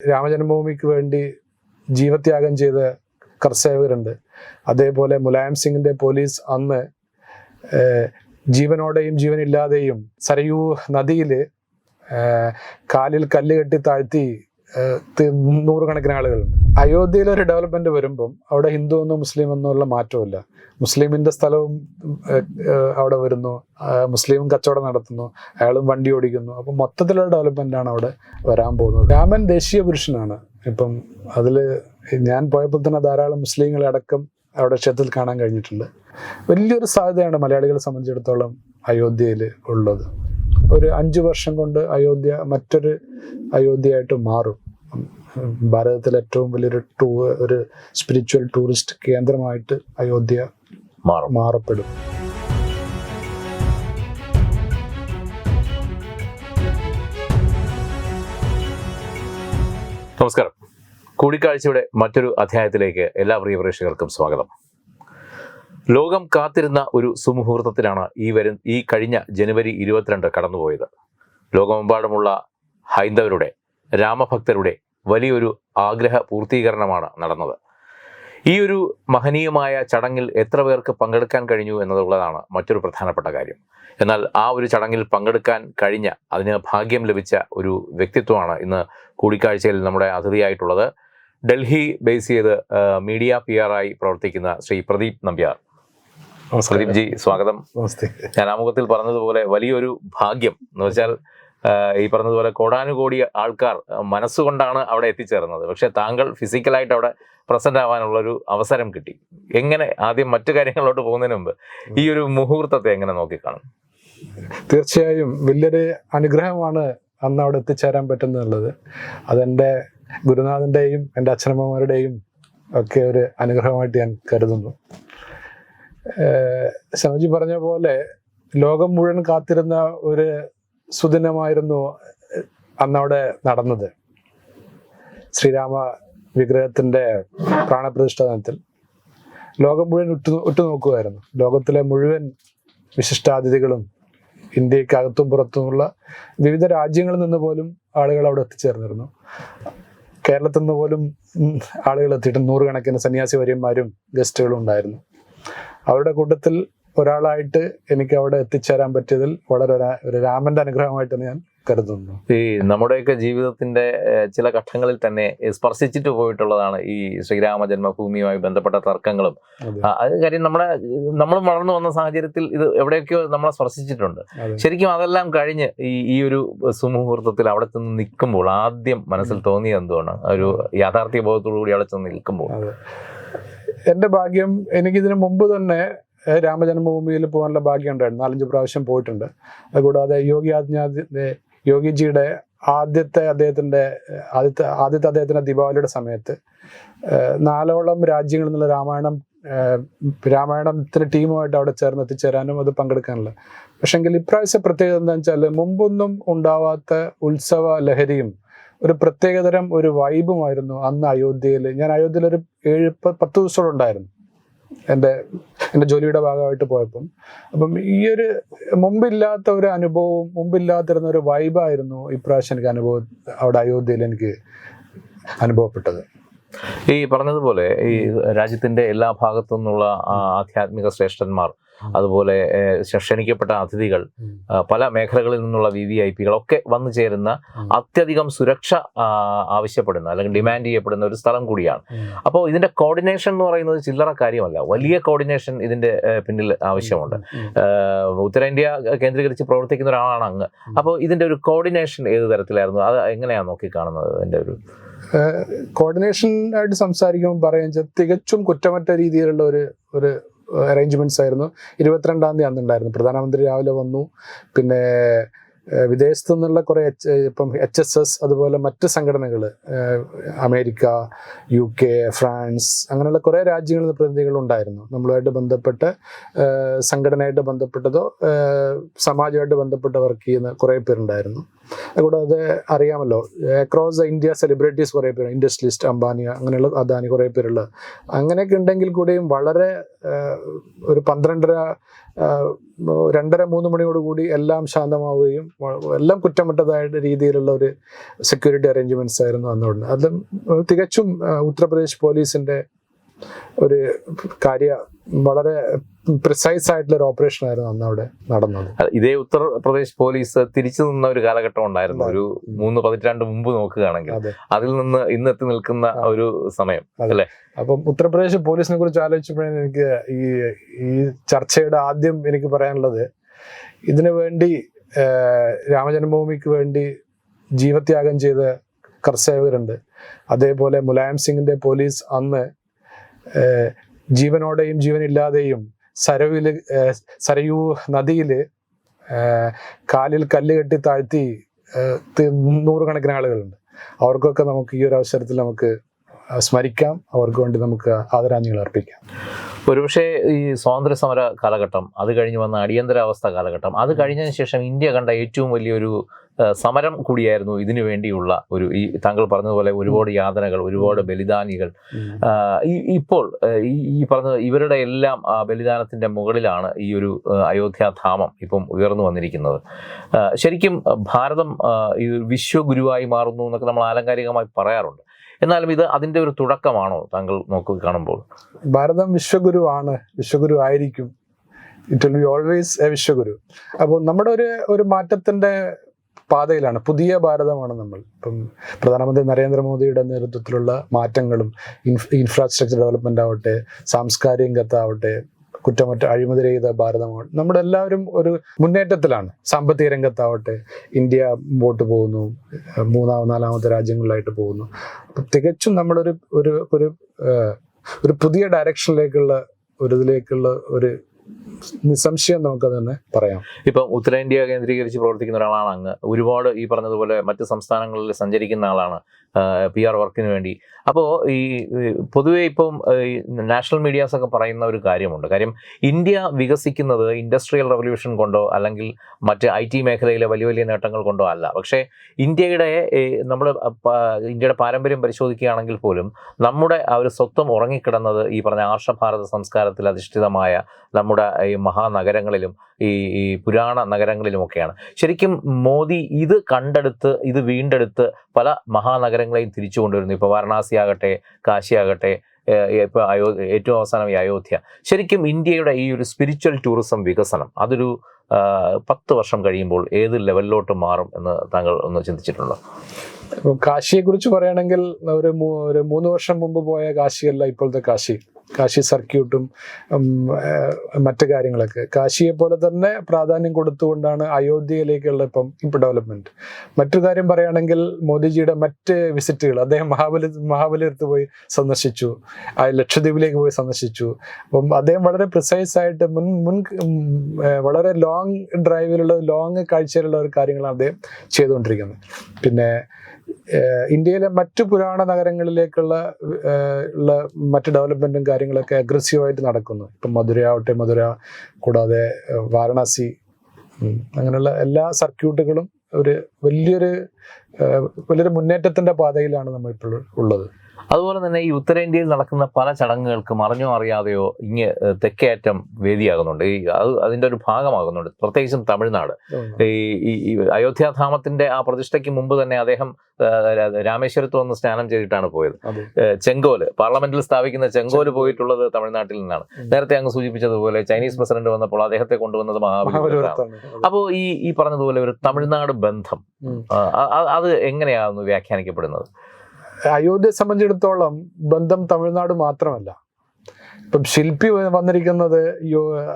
രാമജന്മഭൂമിക്ക് വേണ്ടി ജീവത്യാഗം ചെയ്ത കർസേവകരുണ്ട് അതേപോലെ മുലായം സിംഗിന്റെ പോലീസ് അന്ന് ജീവനോടെയും ജീവനില്ലാതെയും സരയൂ നദിയിൽ കാലിൽ കല്ല് കെട്ടി താഴ്ത്തി നൂറുകണക്കിന് ആളുകളുണ്ട്. അയോധ്യയിൽ ഒരു ഡെവലപ്മെന്റ് വരുമ്പം അവിടെ ഹിന്ദു എന്നോ മുസ്ലിം എന്നോ ഉള്ള മാറ്റമില്ല മുസ്ലിമിന്റെ സ്ഥലവും അവിടെ വരുന്നു. മുസ്ലിം മുസ്ലിമും കച്ചവടം നടത്തുന്നു. അയാളും വണ്ടി ഓടിക്കുന്നു. അപ്പം മൊത്തത്തിലുള്ള ഡെവലപ്മെന്റ് ആണ് അവിടെ വരാൻ പോകുന്നത്. രാമൻ ദേശീയ പുരുഷനാണ്. ഇപ്പം അതിൽ ഞാൻ പോയപ്പോൾ തന്നെ ധാരാളം മുസ്ലിങ്ങളെ അടക്കം അവിടെ ക്ഷേത്രത്തിൽ കാണാൻ കഴിഞ്ഞിട്ടുണ്ട്. വലിയൊരു സാധ്യതയാണ് മലയാളികളെ സംബന്ധിച്ചിടത്തോളം അയോധ്യയിൽ ഉള്ളത്. ഒരു അഞ്ച് വർഷം കൊണ്ട് അയോധ്യ മറ്റൊരു അയോധ്യയായിട്ട് മാറും. ഭാരതത്തിലെ ഏറ്റവും വലിയൊരു ടൂ ഒരു സ്പിരിച്വൽ ടൂറിസ്റ്റ് കേന്ദ്രമായിട്ട് അയോധ്യ മാറും. മാറപ്പെടും. നമസ്കാരം. കൂടിക്കാഴ്ചയുടെ മറ്റൊരു അധ്യായത്തിലേക്ക് എല്ലാ പ്രിയ പ്രേക്ഷകർക്കും സ്വാഗതം. ലോകം കാത്തിരുന്ന ഒരു സുമുഹൂർത്തത്തിലാണ് ഈ വരും ഈ കഴിഞ്ഞ ജനുവരി ഇരുപത്തിരണ്ട് കടന്നുപോയത്. ലോകമെമ്പാടുമുള്ള ഹൈന്ദവരുടെ രാമഭക്തരുടെ വലിയൊരു ആഗ്രഹ പൂർത്തീകരണമാണ് നടന്നത്. ഈ ഒരു മഹനീയമായ ചടങ്ങിൽ എത്ര പേർക്ക് പങ്കെടുക്കാൻ കഴിഞ്ഞു എന്നതുള്ളതാണ് മറ്റൊരു പ്രധാനപ്പെട്ട കാര്യം. എന്നാൽ ആ ഒരു ചടങ്ങിൽ പങ്കെടുക്കാൻ കഴിഞ്ഞ അതിന് ഭാഗ്യം ലഭിച്ച ഒരു വ്യക്തിത്വമാണ് ഇന്ന് കൂടിക്കാഴ്ചയിൽ നമ്മുടെ അതിഥിയായിട്ടുള്ളത്. ഡൽഹി ബേസ് ചെയ്ത് മീഡിയ പി ആയി പ്രവർത്തിക്കുന്ന ശ്രീ പ്രദീപ് നമ്പ്യാർ. പ്രദീപ് ജി സ്വാഗതം. ഞാൻ ആമുഖത്തിൽ പറഞ്ഞതുപോലെ വലിയൊരു ഭാഗ്യം എന്ന് വെച്ചാൽ ഈ പറഞ്ഞതുപോലെ കോടാനുകോടി ആൾക്കാർ മനസ്സുകൊണ്ടാണ് അവിടെ എത്തിച്ചേർന്നത്. പക്ഷെ താങ്കൾ ഫിസിക്കലായിട്ട് അവിടെ പ്രസന്റ് ആവാനുള്ള ഒരു അവസരം കിട്ടി. എങ്ങനെ ആദ്യം മറ്റു കാര്യങ്ങളിലോട്ട് പോകുന്നതിന് മുമ്പ് ഈ ഒരു മുഹൂർത്തത്തെ എങ്ങനെ നോക്കിക്കാണും? തീർച്ചയായും വലിയൊരു അനുഗ്രഹമാണ് അന്ന് അവിടെ എത്തിച്ചേരാൻ പറ്റുന്നുള്ളത്. അതെന്റെ ഗുരുനാഥന്റെയും എന്റെ അച്ഛനമ്മമാരുടെയും ഒക്കെ ഒരു അനുഗ്രഹമായിട്ട് ഞാൻ കരുതുന്നു. ശനോജി പറഞ്ഞ പോലെ ലോകം മുഴുവൻ കാത്തിരുന്ന ഒരു സുദിനമായിരുന്നു അന്നവിടെ നടന്നത്. ശ്രീരാമ വിഗ്രഹത്തിന്റെ പ്രാണപ്രതിഷ്ഠാനത്തിൽ ലോകം മുഴുവൻ ഉറ്റു ഉറ്റുനോക്കുമായിരുന്നു ലോകത്തിലെ മുഴുവൻ വിശിഷ്ടാതിഥികളും ഇന്ത്യക്കകത്തും പുറത്തുമുള്ള വിവിധ രാജ്യങ്ങളിൽ നിന്ന് പോലും ആളുകൾ അവിടെ എത്തിച്ചേർന്നിരുന്നു. കേരളത്തിൽ നിന്ന് പോലും ആളുകൾ എത്തിയിട്ട് നൂറുകണക്കിന് സന്യാസി വര്യന്മാരും ഗസ്റ്റുകളും ഉണ്ടായിരുന്നു. അവരുടെ കൂട്ടത്തിൽ ഒരാളായിട്ട് എനിക്ക് അവിടെ എത്തിച്ചേരാൻ പറ്റിയതിൽ വളരെ ഒരു- രാമന്റെ അനുഗ്രഹമായിട്ട് ഞാൻ കരുതുന്നു. ഈ നമ്മുടെയൊക്കെ ജീവിതത്തിന്റെ ചില ഘട്ടങ്ങളിൽ തന്നെ സ്പർശിച്ചിട്ട് പോയിട്ടുള്ളതാണ് ഈ ശ്രീരാമ ജന്മഭൂമിയുമായി ബന്ധപ്പെട്ട തർക്കങ്ങളും. അതെ. കാര്യം നമ്മുടെ നമ്മൾ വളർന്നു വന്ന സാഹചര്യത്തിൽ ഇത് എവിടെയൊക്കെയോ നമ്മളെ സ്പർശിച്ചിട്ടുണ്ട്. ശരിക്കും അതെല്ലാം കഴിഞ്ഞ് ഈ ഈ ഒരു സുമുഹൂർത്തത്തിൽ അവിടെ ചെന്ന് നിൽക്കുമ്പോൾ ആദ്യം മനസ്സിൽ തോന്നിയത് എന്തുകൊണ്ട് ഒരു യാഥാർത്ഥ്യ ബോധത്തോടു കൂടി അവിടെ ചെന്ന് നിൽക്കുമ്പോൾ. എന്റെ ഭാഗ്യം എനിക്കിതിനു മുമ്പ് തന്നെ രാമജന്മഭൂമിയിൽ പോകാനുള്ള ഭാഗ്യം ഉണ്ടായിരുന്നു. നാലഞ്ച് പ്രാവശ്യം പോയിട്ടുണ്ട്. അതുകൂടാതെ യോഗി ആദിത്യ യോഗിജിയുടെ ആദ്യത്തെ അദ്ദേഹത്തിന്റെ ആദ്യത്തെ ആദ്യത്തെ അദ്ദേഹത്തിന്റെ ദീപാവലിയുടെ സമയത്ത് നാലോളം രാജ്യങ്ങളിൽ നിന്നുള്ള രാമായണം രാമായണത്തിന് ടീമുമായിട്ട് അവിടെ ചേർന്ന് എത്തിച്ചേരാനും അത് പങ്കെടുക്കാനുള്ള. പക്ഷെങ്കിൽ ഇപ്രാവശ്യം പ്രത്യേകത എന്താണെന്ന് വെച്ചാൽ മുമ്പൊന്നും ഉണ്ടാവാത്ത ഉത്സവ ലഹരിയും ഒരു പ്രത്യേകതരം ഒരു വൈബുമായിരുന്നു അന്ന് അയോധ്യയിൽ ഞാൻ അയോധ്യയിൽ ഒരു ഏഴ് പത്ത് ദിവസത്തോളം ഉണ്ടായിരുന്നു. എന്റെ എന്റെ ജോലിയുടെ ഭാഗമായിട്ട് പോയപ്പം. അപ്പം ഈ ഒരു മുമ്പില്ലാത്ത ഒരു അനുഭവവും മുമ്പില്ലാത്തിരുന്ന ഒരു വൈബായിരുന്നു ഇപ്രാവശ്യം എനിക്ക് അനുഭവം അവിടെ അയോധ്യയിൽ എനിക്ക് അനുഭവപ്പെട്ടത്. ഈ പറഞ്ഞതുപോലെ ഈ രാജ്യത്തിന്റെ എല്ലാ ഭാഗത്തു നിന്നുള്ള ആധ്യാത്മിക ശ്രേഷ്ഠന്മാർ അതുപോലെ ക്ഷണിക്കപ്പെട്ട അതിഥികൾ പല മേഖലകളിൽ നിന്നുള്ള വി വി ഐ പികളൊക്കെ വന്നു ചേരുന്ന. അത്യധികം സുരക്ഷ ആവശ്യപ്പെടുന്ന അല്ലെങ്കിൽ ഡിമാൻഡ് ചെയ്യപ്പെടുന്ന ഒരു സ്ഥലം കൂടിയാണ്. അപ്പോൾ ഇതിന്റെ കോർഡിനേഷൻ എന്ന് പറയുന്നത് ചില്ലറ കാര്യമല്ല. വലിയ കോർഡിനേഷൻ ഇതിന്റെ പിന്നിൽ ആവശ്യമുണ്ട്. ഉത്തരേന്ത്യ കേന്ദ്രീകരിച്ച് പ്രവർത്തിക്കുന്ന ഒരാളാണ് അങ്ങ്. അപ്പോൾ ഇതിന്റെ ഒരു കോർഡിനേഷൻ ഏത് തരത്തിലായിരുന്നു? അത് എങ്ങനെയാണ് നോക്കിക്കാണുന്നത് അതിന്റെ ഒരു? കോർഡിനേഷൻ ആയിട്ട് സംസാരിക്കുമ്പോൾ പറയുക തികച്ചും കുറ്റമറ്റ രീതിയിലുള്ള ഒരു ഒരു അറേഞ്ച്മെന്റ്സ് ആയിരുന്നു. ഇരുപത്തിരണ്ടാം തീയതി അന്നുണ്ടായിരുന്നു. പ്രധാനമന്ത്രി രാവിലെ വന്നു. പിന്നെ വിദേശത്തു നിന്നുള്ള കുറേ എച്ച് ഇപ്പം എച്ച് എസ് എസ് അതുപോലെ മറ്റ് സംഘടനകൾ അമേരിക്ക യു കെ ഫ്രാൻസ് അങ്ങനെയുള്ള കുറേ രാജ്യങ്ങളിൽ പ്രതിനിധികൾ ഉണ്ടായിരുന്നു. നമ്മളുമായിട്ട് ബന്ധപ്പെട്ട് സംഘടനയായിട്ട് ബന്ധപ്പെട്ടതോ സമാജമായിട്ട് ബന്ധപ്പെട്ട് വർക്ക് ചെയ്യുന്ന കുറേ പേരുണ്ടായിരുന്നു. കൂടാതെ അറിയാമല്ലോ അക്രോസ് ഇന്ത്യ സെലിബ്രിറ്റീസ് കുറേ പേര് ഇൻഡസ്ട്രിയലിസ്റ്റ് അംബാനി അങ്ങനെയുള്ള അദാനി കുറേ പേരുള്ള. അങ്ങനെയൊക്കെ ഉണ്ടെങ്കിൽ കൂടിയും വളരെ ഒരു പന്ത്രണ്ടര രണ്ടര മൂന്ന് മണിയോട് കൂടി എല്ലാം ശാന്തമാവുകയും എല്ലാം കുറ്റമറ്റതായ രീതിയിലുള്ള ഒരു സെക്യൂരിറ്റി അറേഞ്ച്മെന്റ്സ് ആയിരുന്നു അന്നുകൊണ്ട് അതും തികച്ചും ഉത്തർപ്രദേശ് പോലീസിന്റെ ഒരു കാര്യ വളരെ പ്രിസൈസ് ആയിട്ടുള്ള ഒരു ഓപ്പറേഷൻ ആയിരുന്നു അന്ന് അവിടെ നടന്നത്. ഇതേ ഉത്തർപ്രദേശ് പോലീസ് തിരിച്ചു നിന്ന ഒരു കാലഘട്ടം ഉണ്ടായിരുന്നു. ഒരു മൂന്ന് പതിറ്റാണ്ട് മുമ്പ് നോക്കുകയാണെങ്കിൽ അതിൽ നിന്ന് ഇന്ന് എത്തി നിൽക്കുന്ന ഒരു സമയം അപ്പം ഉത്തർപ്രദേശ് പോലീസിനെ കുറിച്ച് ആലോചിച്ചപ്പോഴേ എനിക്ക് ഈ ഈ ചർച്ചയുടെ ആദ്യം എനിക്ക് പറയാനുള്ളത്. ഇതിനു വേണ്ടി രാമജന്മഭൂമിക്ക് വേണ്ടി ജീവത്യാഗം ചെയ്ത കർസേവകരുണ്ട് അതേപോലെ മുലായം സിംഗിന്റെ പോലീസ് അന്ന് ജീവനോടെയും ജീവനില്ലാതെയും സരവിൽ സരയൂ നദിയിൽ കാലിൽ കല്ല് കെട്ടി താഴ്ത്തി നൂറുകണക്കിന് ആളുകളുണ്ട്. അവർക്കൊക്കെ നമുക്ക് ഈ ഒരു അവസരത്തിൽ നമുക്ക് സ്മരിക്കാം. അവർക്ക് വേണ്ടി നമുക്ക് ആദരാഞ്ജലികൾ അർപ്പിക്കാം. ഒരുപക്ഷെ ഈ സ്വാതന്ത്ര്യ സമര കാലഘട്ടം അത് കഴിഞ്ഞ് വന്ന അടിയന്തരാവസ്ഥ കാലഘട്ടം അത് കഴിഞ്ഞതിന് ശേഷം ഇന്ത്യ കണ്ട ഏറ്റവും വലിയൊരു സമരം കൂടിയായിരുന്നു ഇതിനു വേണ്ടിയുള്ള ഒരു ഈ താങ്കൾ പറഞ്ഞതുപോലെ ഒരുപാട് യാതനകൾ ഒരുപാട് ബലിദാനികൾ. ഇപ്പോൾ ഈ പറഞ്ഞത് പറഞ്ഞ ഇവരുടെ എല്ലാം ബലിദാനത്തിന്റെ മുകളിലാണ് ഈ ഒരു അയോധ്യാധാമം ഇപ്പം ഉയർന്നു വന്നിരിക്കുന്നത്. ശരിക്കും ഭാരതം ഈ വിശ്വഗുരുവായി മാറുന്നു എന്നൊക്കെ നമ്മൾ ആലങ്കാരികമായി പറയാറുണ്ട്. എന്നാലും ഇത് അതിന്റെ ഒരു തുടക്കമാണോ താങ്കൾ നോക്കി കാണുമ്പോൾ? ഭാരതം വിശ്വഗുരുവാണ്. വിശ്വഗുരു ആയിരിക്കും. It will be always a vishwaguru. അപ്പോൾ നമ്മുടെ ഒരു ഒരു മാറ്റത്തിന്റെ പാതയിലാണ്. പുതിയ ഭാരതമാണ് നമ്മൾ. ഇപ്പം പ്രധാനമന്ത്രി നരേന്ദ്രമോദിയുടെ നേതൃത്വത്തിലുള്ള മാറ്റങ്ങളും ഇൻഫ് ഇൻഫ്രാസ്ട്രക്ചർ ഡെവലപ്മെന്റ് ആവട്ടെ സാംസ്കാരിക രംഗത്താവട്ടെ കുറ്റമറ്റ അഴിമതി രഹിത ഭാരതമാണ് നമ്മുടെ എല്ലാവരും ഒരു മുന്നേറ്റത്തിലാണ്. സാമ്പത്തിക രംഗത്താവട്ടെ ഇന്ത്യ മുമ്പോട്ട് പോകുന്നു മൂന്നാം നാലാമത്തെ രാജ്യങ്ങളിലായിട്ട് പോകുന്നു. അപ്പം തികച്ചും നമ്മളൊരു ഒരു ഒരു ഒരു പുതിയ ഡയറക്ഷനിലേക്കുള്ള ഒരു ഇതിലേക്കുള്ള ഒരു നിസ്സംശയം നമുക്ക് തന്നെ പറയാം. ഇപ്പം ഉത്തരേന്ത്യ കേന്ദ്രീകരിച്ച് പ്രവർത്തിക്കുന്ന ഒരാളാണ് അങ്ങ്. ഒരുപാട് ഈ പറഞ്ഞതുപോലെ മറ്റ് സംസ്ഥാനങ്ങളിൽ സഞ്ചരിക്കുന്ന ആളാണ് പി ആർ വർക്കിന് വേണ്ടി. അപ്പോൾ ഈ പൊതുവേ ഇപ്പം നാഷണൽ മീഡിയാസ് ഒക്കെ പറയുന്ന ഒരു കാര്യമുണ്ട്. കാര്യം ഇന്ത്യ വികസിക്കുന്നത് ഇൻഡസ്ട്രിയൽ റവല്യൂഷൻ കൊണ്ടോ അല്ലെങ്കിൽ മറ്റ് ഐ ടി മേഖലയിലെ വലിയ വലിയ നേട്ടങ്ങൾ കൊണ്ടോ അല്ല. പക്ഷേ ഇന്ത്യയുടെ നമ്മൾ ഇന്ത്യയുടെ പാരമ്പര്യം പരിശോധിക്കുകയാണെങ്കിൽ പോലും നമ്മുടെ ആ ഒരു സ്വത്വം ഉറങ്ങിക്കിടന്നത് ഈ പറഞ്ഞ ആർഷഭാരത സംസ്കാരത്തിൽ അധിഷ്ഠിതമായ നമ്മുടെ ഈ മഹാനഗരങ്ങളിലും ഈ ഈ പുരാണ നഗരങ്ങളിലുമൊക്കെയാണ്. ശരിക്കും മോദി ഇത് കണ്ടെടുത്ത് ഇത് വീണ്ടെടുത്ത് പല മഹാനഗരങ്ങളെയും തിരിച്ചു കൊണ്ടുവരുന്നു. ഇപ്പോൾ വാരണാസി ആകട്ടെ കാശി ആകട്ടെ ഇപ്പോൾ അയോ ഏറ്റവും അവസാനം ഈ അയോധ്യ. ശരിക്കും ഇന്ത്യയുടെ ഈ ഒരു സ്പിരിച്വൽ ടൂറിസം വികസനം അതൊരു പത്ത് വർഷം കഴിയുമ്പോൾ ഏത് ലെവലിലോട്ട് മാറും എന്ന് താങ്കൾ ഒന്ന് ചിന്തിച്ചിട്ടുണ്ടോ? കാശിയെക്കുറിച്ച് കാശിയെ കുറിച്ച് പറയുകയാണെങ്കിൽ ഒരു ഒരു മൂന്ന് വർഷം മുമ്പ് പോയ കാശിയല്ല ഇപ്പോഴത്തെ കാശി. കാശി സർക്യൂട്ടും മറ്റ് കാര്യങ്ങളൊക്കെ. കാശിയെ പോലെ തന്നെ പ്രാധാന്യം കൊടുത്തുകൊണ്ടാണ് അയോധ്യയിലേക്കുള്ള ഇപ്പം ഇപ്പം ഡെവലപ്മെന്റ് മറ്റു കാര്യം പറയുകയാണെങ്കിൽ മോദിജിയുടെ മറ്റ് വിസിറ്റുകൾ അദ്ദേഹം മഹാബലി മഹാബലിയടുത്ത് പോയി സന്ദർശിച്ചു. ലക്ഷദ്വീപിലേക്ക് പോയി സന്ദർശിച്ചു. അപ്പം അദ്ദേഹം വളരെ പ്രിസൈസ് ആയിട്ട് മുൻ മുൻ വളരെ ലോങ് ഡ്രൈവിലുള്ള ലോങ് കാഴ്ചയിലുള്ള ഒരു കാര്യങ്ങളാണ് അദ്ദേഹം ചെയ്തുകൊണ്ടിരിക്കുന്നത്. പിന്നെ ഇന്ത്യയിലെ മറ്റു പുരാണ നഗരങ്ങളിലേക്കുള്ള ഉള്ള മറ്റ് ഡെവലപ്മെന്റും കാര്യങ്ങളൊക്കെ അഗ്രസീവായിട്ട് നടക്കുന്നു. ഇപ്പം മധുര ആവട്ടെ മധുര കൂടാതെ വാരണാസി അങ്ങനെയുള്ള എല്ലാ സർക്യൂട്ടുകളും ഒരു വലിയൊരു വലിയൊരു മുന്നേറ്റത്തിന്റെ പാതയിലാണ് നമ്മൾ ഇപ്പോൾ ഉള്ളത്. അതുപോലെ തന്നെ ഈ ഉത്തരേന്ത്യയിൽ നടക്കുന്ന പല ചടങ്ങുകൾക്കും അറിഞ്ഞോ അറിയാതെയോ ഇങ്ങ് തെക്കേറ്റം വേദിയാകുന്നുണ്ട്. ഈ അത് അതിന്റെ ഒരു ഭാഗമാകുന്നുണ്ട്. പ്രത്യേകിച്ചും തമിഴ്നാട്. ഈ അയോധ്യാധാമത്തിന്റെ ആ പ്രതിഷ്ഠയ്ക്ക് മുമ്പ് തന്നെ അദ്ദേഹം രാമേശ്വരത്ത് വന്ന് സ്നാനം ചെയ്തിട്ടാണ് പോയത്. ചെങ്കോൽ. പാർലമെന്റിൽ സ്ഥാപിക്കുന്ന ചെങ്കോൽ പോയിട്ടുള്ളത് തമിഴ്നാട്ടിൽ നിന്നാണ്. നേരത്തെ അങ്ങ് സൂചിപ്പിച്ചതുപോലെ ചൈനീസ് പ്രസിഡന്റ് വന്നപ്പോൾ അദ്ദേഹത്തെ കൊണ്ടുവന്നത് മഹാബലിപുരത്താണ് അപ്പോൾ ഈ ഈ പറഞ്ഞതുപോലെ ഒരു തമിഴ്നാട് ബന്ധം. അത് എങ്ങനെയാണെന്ന് വ്യാഖ്യാനിക്കപ്പെടുന്നത്? അയോധ്യയെ സംബന്ധിച്ചിടത്തോളം ബന്ധം തമിഴ്നാട് മാത്രമല്ല. ഇപ്പം ശില്പി വന്നിരിക്കുന്നത്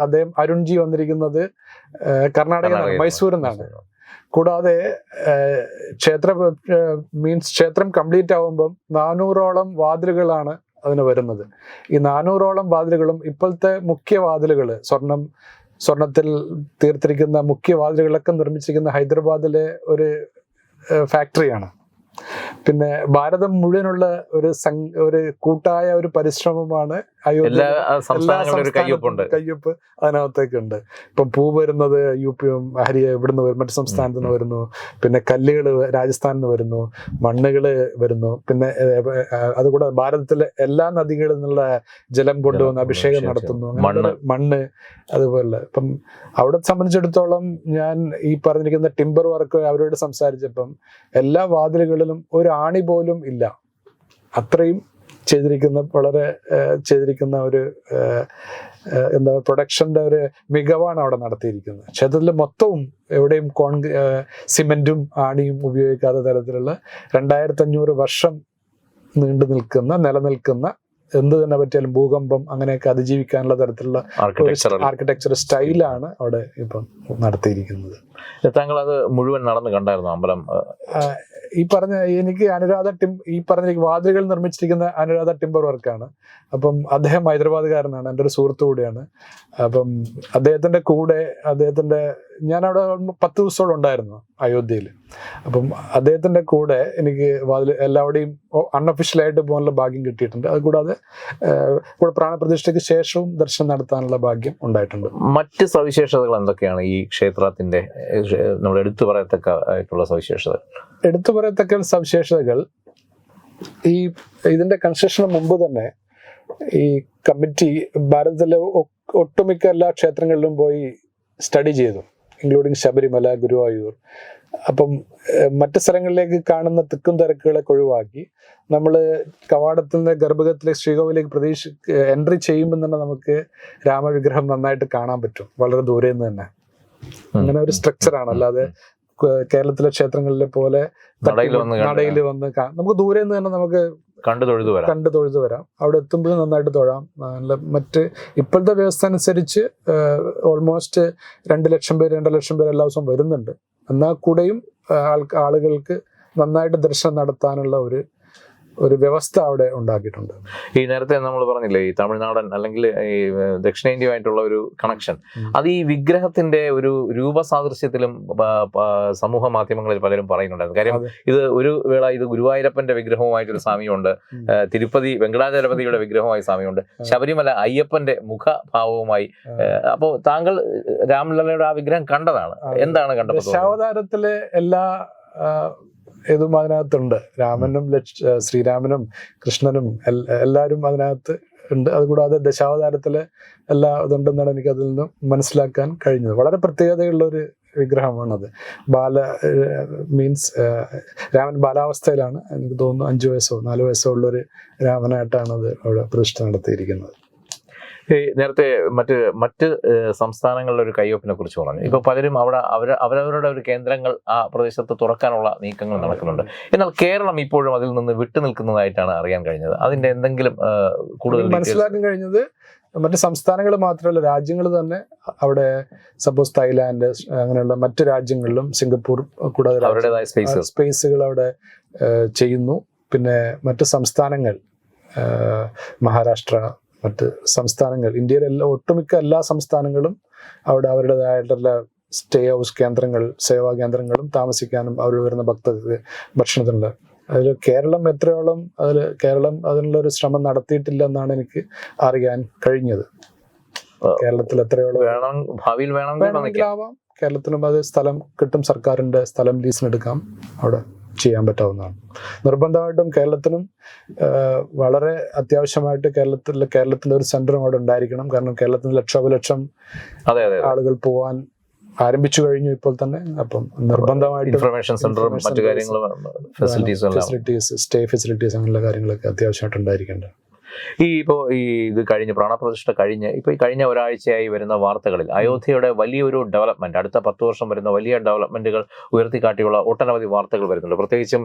അദ്ദേഹം അരുൺജി വന്നിരിക്കുന്നത് കർണാടക മൈസൂരിൽ നിന്നാണ്. കൂടാതെ ക്ഷേത്ര മീൻസ് ക്ഷേത്രം കംപ്ലീറ്റ് ആവുമ്പം നാനൂറോളം വാതിലുകളാണ് അതിന് വരുന്നത്. ഈ നാനൂറോളം വാതിലുകളും ഇപ്പോഴത്തെ മുഖ്യ വാതിലുകൾ സ്വർണം സ്വർണത്തിൽ തീർത്തിരിക്കുന്ന മുഖ്യ വാതിലുകളൊക്കെ നിർമ്മിച്ചിരിക്കുന്ന ഹൈദരാബാദിലെ ഒരു ഫാക്ടറിയാണ്. പിന്നെ ഭാരതം മുഴുവനുള്ള ഒരു ഒരു കൂട്ടായ ഒരു പരിശ്രമമാണ് എല്ലാ സംസ്ഥാനങ്ങളിലും ഒരു കയ്യൊപ്പുണ്ട്. കയ്യൊപ്പ് അതിനകത്തേക്കുണ്ട്. ഇപ്പം പൂ വരുന്നത് യു പിയും ഹരിയ ഇവിടുന്ന് വരും മറ്റു സംസ്ഥാനത്ത് നിന്ന് വരുന്നു. പിന്നെ കല്ലുകൾ രാജസ്ഥാനിൽ നിന്ന് വരുന്നു. മണ്ണുകൾ വരുന്നു. പിന്നെ അതുകൂടാതെ ഭാരതത്തിലെ എല്ലാ നദികളിൽ നിന്നുള്ള ജലം കൊണ്ടുവന്ന് അഭിഷേകം നടത്തുന്നു. മണ്ണ്. മണ്ണ് അതുപോലെ. ഇപ്പം അവിടെ സംബന്ധിച്ചിടത്തോളം ഞാൻ ഈ പറഞ്ഞിരിക്കുന്ന ടിമ്പർ വർക്ക് അവരോട് സംസാരിച്ചപ്പം എല്ലാ വാതിലുകളിലും ഒരു ആണി പോലും ഇല്ല. അത്രയും ചെയ്തിരിക്കുന്ന വളരെ ചെയ്തിരിക്കുന്ന ഒരു എന്താ പ്രൊഡക്ഷന്റെ ഒരു മികവാണ് അവിടെ നടത്തിയിരിക്കുന്നത്. ക്ഷേത്രത്തിൽ മൊത്തവും എവിടെയും കോൺ സിമെന്റും ആണിയും ഉപയോഗിക്കാത്ത തരത്തിലുള്ള രണ്ടായിരത്തി അഞ്ഞൂറ് വർഷം നീണ്ടു നിൽക്കുന്ന നിലനിൽക്കുന്ന എന്ത് തന്നെ പറ്റിയാലും ഭൂകമ്പം അങ്ങനെയൊക്കെ അതിജീവിക്കാനുള്ള തരത്തിലുള്ള ആർക്കിടെക്ചർ സ്റ്റൈലാണ് അവിടെ ഇപ്പം നടത്തിയിരിക്കുന്നത്. താങ്കൾ അത് മുഴുവൻ നടന്ന് കണ്ടായിരുന്നു അമ്പലം? ഈ പറഞ്ഞ എനിക്ക് അനുരാധ ടിം ഈ പറഞ്ഞ വാതിലുകൾ നിർമ്മിച്ചിരിക്കുന്ന അനുരാധ ടിംബർ വർക്കാണ്. അപ്പം അദ്ദേഹം ഹൈദരാബാദുകാരനാണ് എന്റെ ഒരു സുഹൃത്തു കൂടിയാണ്. അപ്പം അദ്ദേഹത്തിന്റെ കൂടെ അദ്ദേഹത്തിന്റെ ഞാൻ അവിടെ പത്ത് ദിവസത്തോളം ഉണ്ടായിരുന്നു അയോധ്യയിൽ. അപ്പം അദ്ദേഹത്തിന്റെ കൂടെ എനിക്ക് വാതിൽ എല്ലാവരുടെയും അൺഒഫീഷ്യലായിട്ട് പോകാനുള്ള ഭാഗ്യം കിട്ടിയിട്ടുണ്ട്. അതുകൂടാതെ കൂടെ പ്രാണപ്രതിഷ്ഠയ്ക്ക് ശേഷവും ദർശനം നടത്താനുള്ള ഭാഗ്യം ഉണ്ടായിട്ടുണ്ട്. മറ്റ് സവിശേഷതകൾ എന്തൊക്കെയാണ് ഈ ക്ഷേത്രത്തിന്റെ നമ്മൾ എടുത്തു പറയത്തക്ക ആയിട്ടുള്ള സവിശേഷതകൾ? എടുത്തു പറയത്തക്ക സവിശേഷതകൾ ഈ ഇതിന്റെ കൺസ്ട്രക്ഷന് മുമ്പ് തന്നെ ഈ കമ്മിറ്റി ഭാരതത്തിലെ ഒട്ടുമിക്ക എല്ലാ ക്ഷേത്രങ്ങളിലും പോയി സ്റ്റഡി ചെയ്തു ഇൻക്ലൂഡിങ് ശബരിമല ഗുരുവായൂർ അപ്പം മറ്റ് സ്ഥലങ്ങളിലേക്ക് കാണുന്ന തിക്കും തിരക്കുകളൊക്കെ ഒഴിവാക്കി നമ്മൾ കവാടത്തിൽ നിന്ന് ഗർഭഗത്തിലെ ശ്രീകോവിലേക്ക് പ്രതീക്ഷ എൻട്രി ചെയ്യുമ്പോൾ തന്നെ നമുക്ക് രാമവിഗ്രഹം നന്നായിട്ട് കാണാൻ പറ്റും. വളരെ ദൂരെ നിന്ന് തന്നെ. അങ്ങനെ ഒരു സ്ട്രക്ചർ ആണ്. അല്ലാതെ കേരളത്തിലെ ക്ഷേത്രങ്ങളിലെ പോലെ നടയിൽ വന്ന് നമുക്ക് ദൂരെ നിന്ന് തന്നെ നമുക്ക് കണ്ടു തൊഴുതു വരാം. കണ്ടു തൊഴുതു വരാം. അവിടെ എത്തുമ്പോഴും നന്നായിട്ട് തൊഴാം. നല്ല മറ്റ് ഇപ്പോഴത്തെ വ്യവസ്ഥ അനുസരിച്ച് ഓൾമോസ്റ്റ് രണ്ട് ലക്ഷം പേര് രണ്ടര ലക്ഷം പേര് എല്ലാ ദിവസവും വരുന്നുണ്ട്. എന്നാൽ കൂടെയും ആൾക്ക് ആളുകൾക്ക് നന്നായിട്ട് ദർശനം നടത്താനുള്ള ഒരു ഒരു വ്യവസ്ഥ അവിടെ ഉണ്ടാക്കിയിട്ടുണ്ട്. ഈ നേരത്തെ നമ്മൾ പറഞ്ഞില്ലേ ഈ തമിഴ്നാടൻ അല്ലെങ്കിൽ ഈ ദക്ഷിണേന്ത്യയുമായിട്ടുള്ള ഒരു കണക്ഷൻ. അത് ഈ വിഗ്രഹത്തിന്റെ ഒരു രൂപസാദൃശ്യത്തിലും സമൂഹ മാധ്യമങ്ങളിൽ പലരും പറയുന്നുണ്ടായിരുന്നു. കാര്യം ഇത് ഒരു വേള ഇത് ഗുരുവായൂരപ്പന്റെ വിഗ്രഹവുമായിട്ടൊരു സ്വാമിയുണ്ട് തിരുപ്പതി വെങ്കടാചലപതിയുടെ വിഗ്രഹവുമായി സ്വാമിയുണ്ട് ശബരിമല അയ്യപ്പന്റെ മുഖഭാവവുമായി അപ്പോൾ അപ്പോ താങ്കൾ രാംലല്ലയുടെ ആ വിഗ്രഹം കണ്ടതാണ്. എന്താണ് കണ്ടത്? ദശാവതാരത്തിലെ എല്ലാ ഇതും അതിനകത്തുണ്ട്. രാമനും ലക്ഷ ശ്രീരാമനും കൃഷ്ണനും എല്ലാവരും അതിനകത്ത് ഉണ്ട്. അതുകൂടാതെ ദശാവതാരത്തിലെ എല്ലാ ഇതുണ്ടെന്നാണ് എനിക്ക് അതിൽ നിന്നും മനസ്സിലാക്കാൻ കഴിഞ്ഞത്. വളരെ പ്രത്യേകതയുള്ള ഒരു വിഗ്രഹമാണത്. ബാല മീൻസ് രാമൻ ബാലാവസ്ഥയിലാണ്. എനിക്ക് തോന്നുന്നു അഞ്ചു വയസ്സോ നാല് വയസ്സോ ഉള്ളൊരു രാമനായിട്ടാണ് അത് അവിടെ പ്രതിഷ്ഠ നടത്തിയിരിക്കുന്നത്. നേരത്തെ മറ്റ് മറ്റ് സംസ്ഥാനങ്ങളുടെ ഒരു കയ്യൊപ്പിനെ കുറിച്ച് പറഞ്ഞു. ഇപ്പൊ പലരും അവിടെ അവർ അവരവരുടെ ഒരു കേന്ദ്രങ്ങൾ ആ പ്രദേശത്ത് തുറക്കാനുള്ള നീക്കങ്ങൾ നടക്കുന്നുണ്ട്. എന്നാൽ കേരളം ഇപ്പോഴും അതിൽ നിന്ന് വിട്ടു നിൽക്കുന്നതായിട്ടാണ് അറിയാൻ കഴിഞ്ഞത്. അതിന്റെ എന്തെങ്കിലും കൂടുതൽ മനസ്സിലാക്കാൻ കഴിഞ്ഞത് മറ്റ് സംസ്ഥാനങ്ങൾ മാത്രമല്ല രാജ്യങ്ങൾ തന്നെ അവിടെ സപ്പോസ് തായ്ലാന്റ് അങ്ങനെയുള്ള മറ്റു രാജ്യങ്ങളിലും സിംഗപ്പൂർ കൂടാതെ സ്പേസുകൾ അവിടെ ചെയ്യുന്നു. പിന്നെ മറ്റ് സംസ്ഥാനങ്ങൾ മഹാരാഷ്ട്ര മറ്റ് സംസ്ഥാനങ്ങൾ. ഇന്ത്യയിലെ എല്ലാ ഒട്ടുമിക്ക എല്ലാ സംസ്ഥാനങ്ങളും അവിടെ അവരുടേതായിട്ടുള്ള സ്റ്റേ ഹൗസ് കേന്ദ്രങ്ങൾ സേവാ കേന്ദ്രങ്ങളും താമസിക്കാനും അവർ വരുന്ന ഭക്തർക്ക് ഭക്ഷണത്തിനുള്ള. അതിൽ കേരളം എത്രയോളം അതിൽ കേരളം അതിനുള്ള ഒരു ശ്രമം നടത്തിയിട്ടില്ല എന്നാണ് എനിക്ക് അറിയാൻ കഴിഞ്ഞത്. കേരളത്തിൽ എത്രയോളം വേണം ഭാവിയിൽ വേണം കേരളത്തിലും അത് സ്ഥലം കിട്ടും സർക്കാരിന്റെ സ്ഥലം ലീസിനെടുക്കാം അവിടെ. ചെയ്യാൻ പറ്റാവുന്നതാണ്. നിർബന്ധമായിട്ടും കേരളത്തിനും വളരെ അത്യാവശ്യമായിട്ട് കേരളത്തിൽ കേരളത്തിന്റെ ഒരു സെന്ററും അവിടെ ഉണ്ടായിരിക്കണം. കാരണം കേരളത്തിൽ ലക്ഷോപലക്ഷം ആളുകൾ പോവാൻ ആരംഭിച്ചു കഴിഞ്ഞു ഇപ്പോൾ തന്നെ. അപ്പം നിർബന്ധമായിട്ട് ഇൻഫർമേഷൻ സെന്ററും മറ്റു കാര്യങ്ങളും ഫെസിലിറ്റീസ് സ്റ്റേ ഫെസിലിറ്റീസ് അങ്ങനെയുള്ള കാര്യങ്ങളൊക്കെ അത്യാവശ്യമായിട്ട് ഉണ്ടായിരിക്കേണ്ടത് ഈ ഇപ്പോൾ ഈ ഇത് കഴിഞ്ഞ് പ്രാണപ്രതിഷ്ഠ കഴിഞ്ഞ് ഇപ്പോൾ ഈ കഴിഞ്ഞ ഒരാഴ്ചയായി വരുന്ന വാർത്തകളിൽ അയോധ്യയുടെ വലിയൊരു ഡെവലപ്മെന്റ് അടുത്ത പത്ത് വർഷം വരുന്ന വലിയ ഡെവലപ്മെന്റുകൾ ഉയർത്തിക്കാട്ടിയുള്ള ഒട്ടനവധി വാർത്തകൾ വരുന്നുണ്ട്. പ്രത്യേകിച്ചും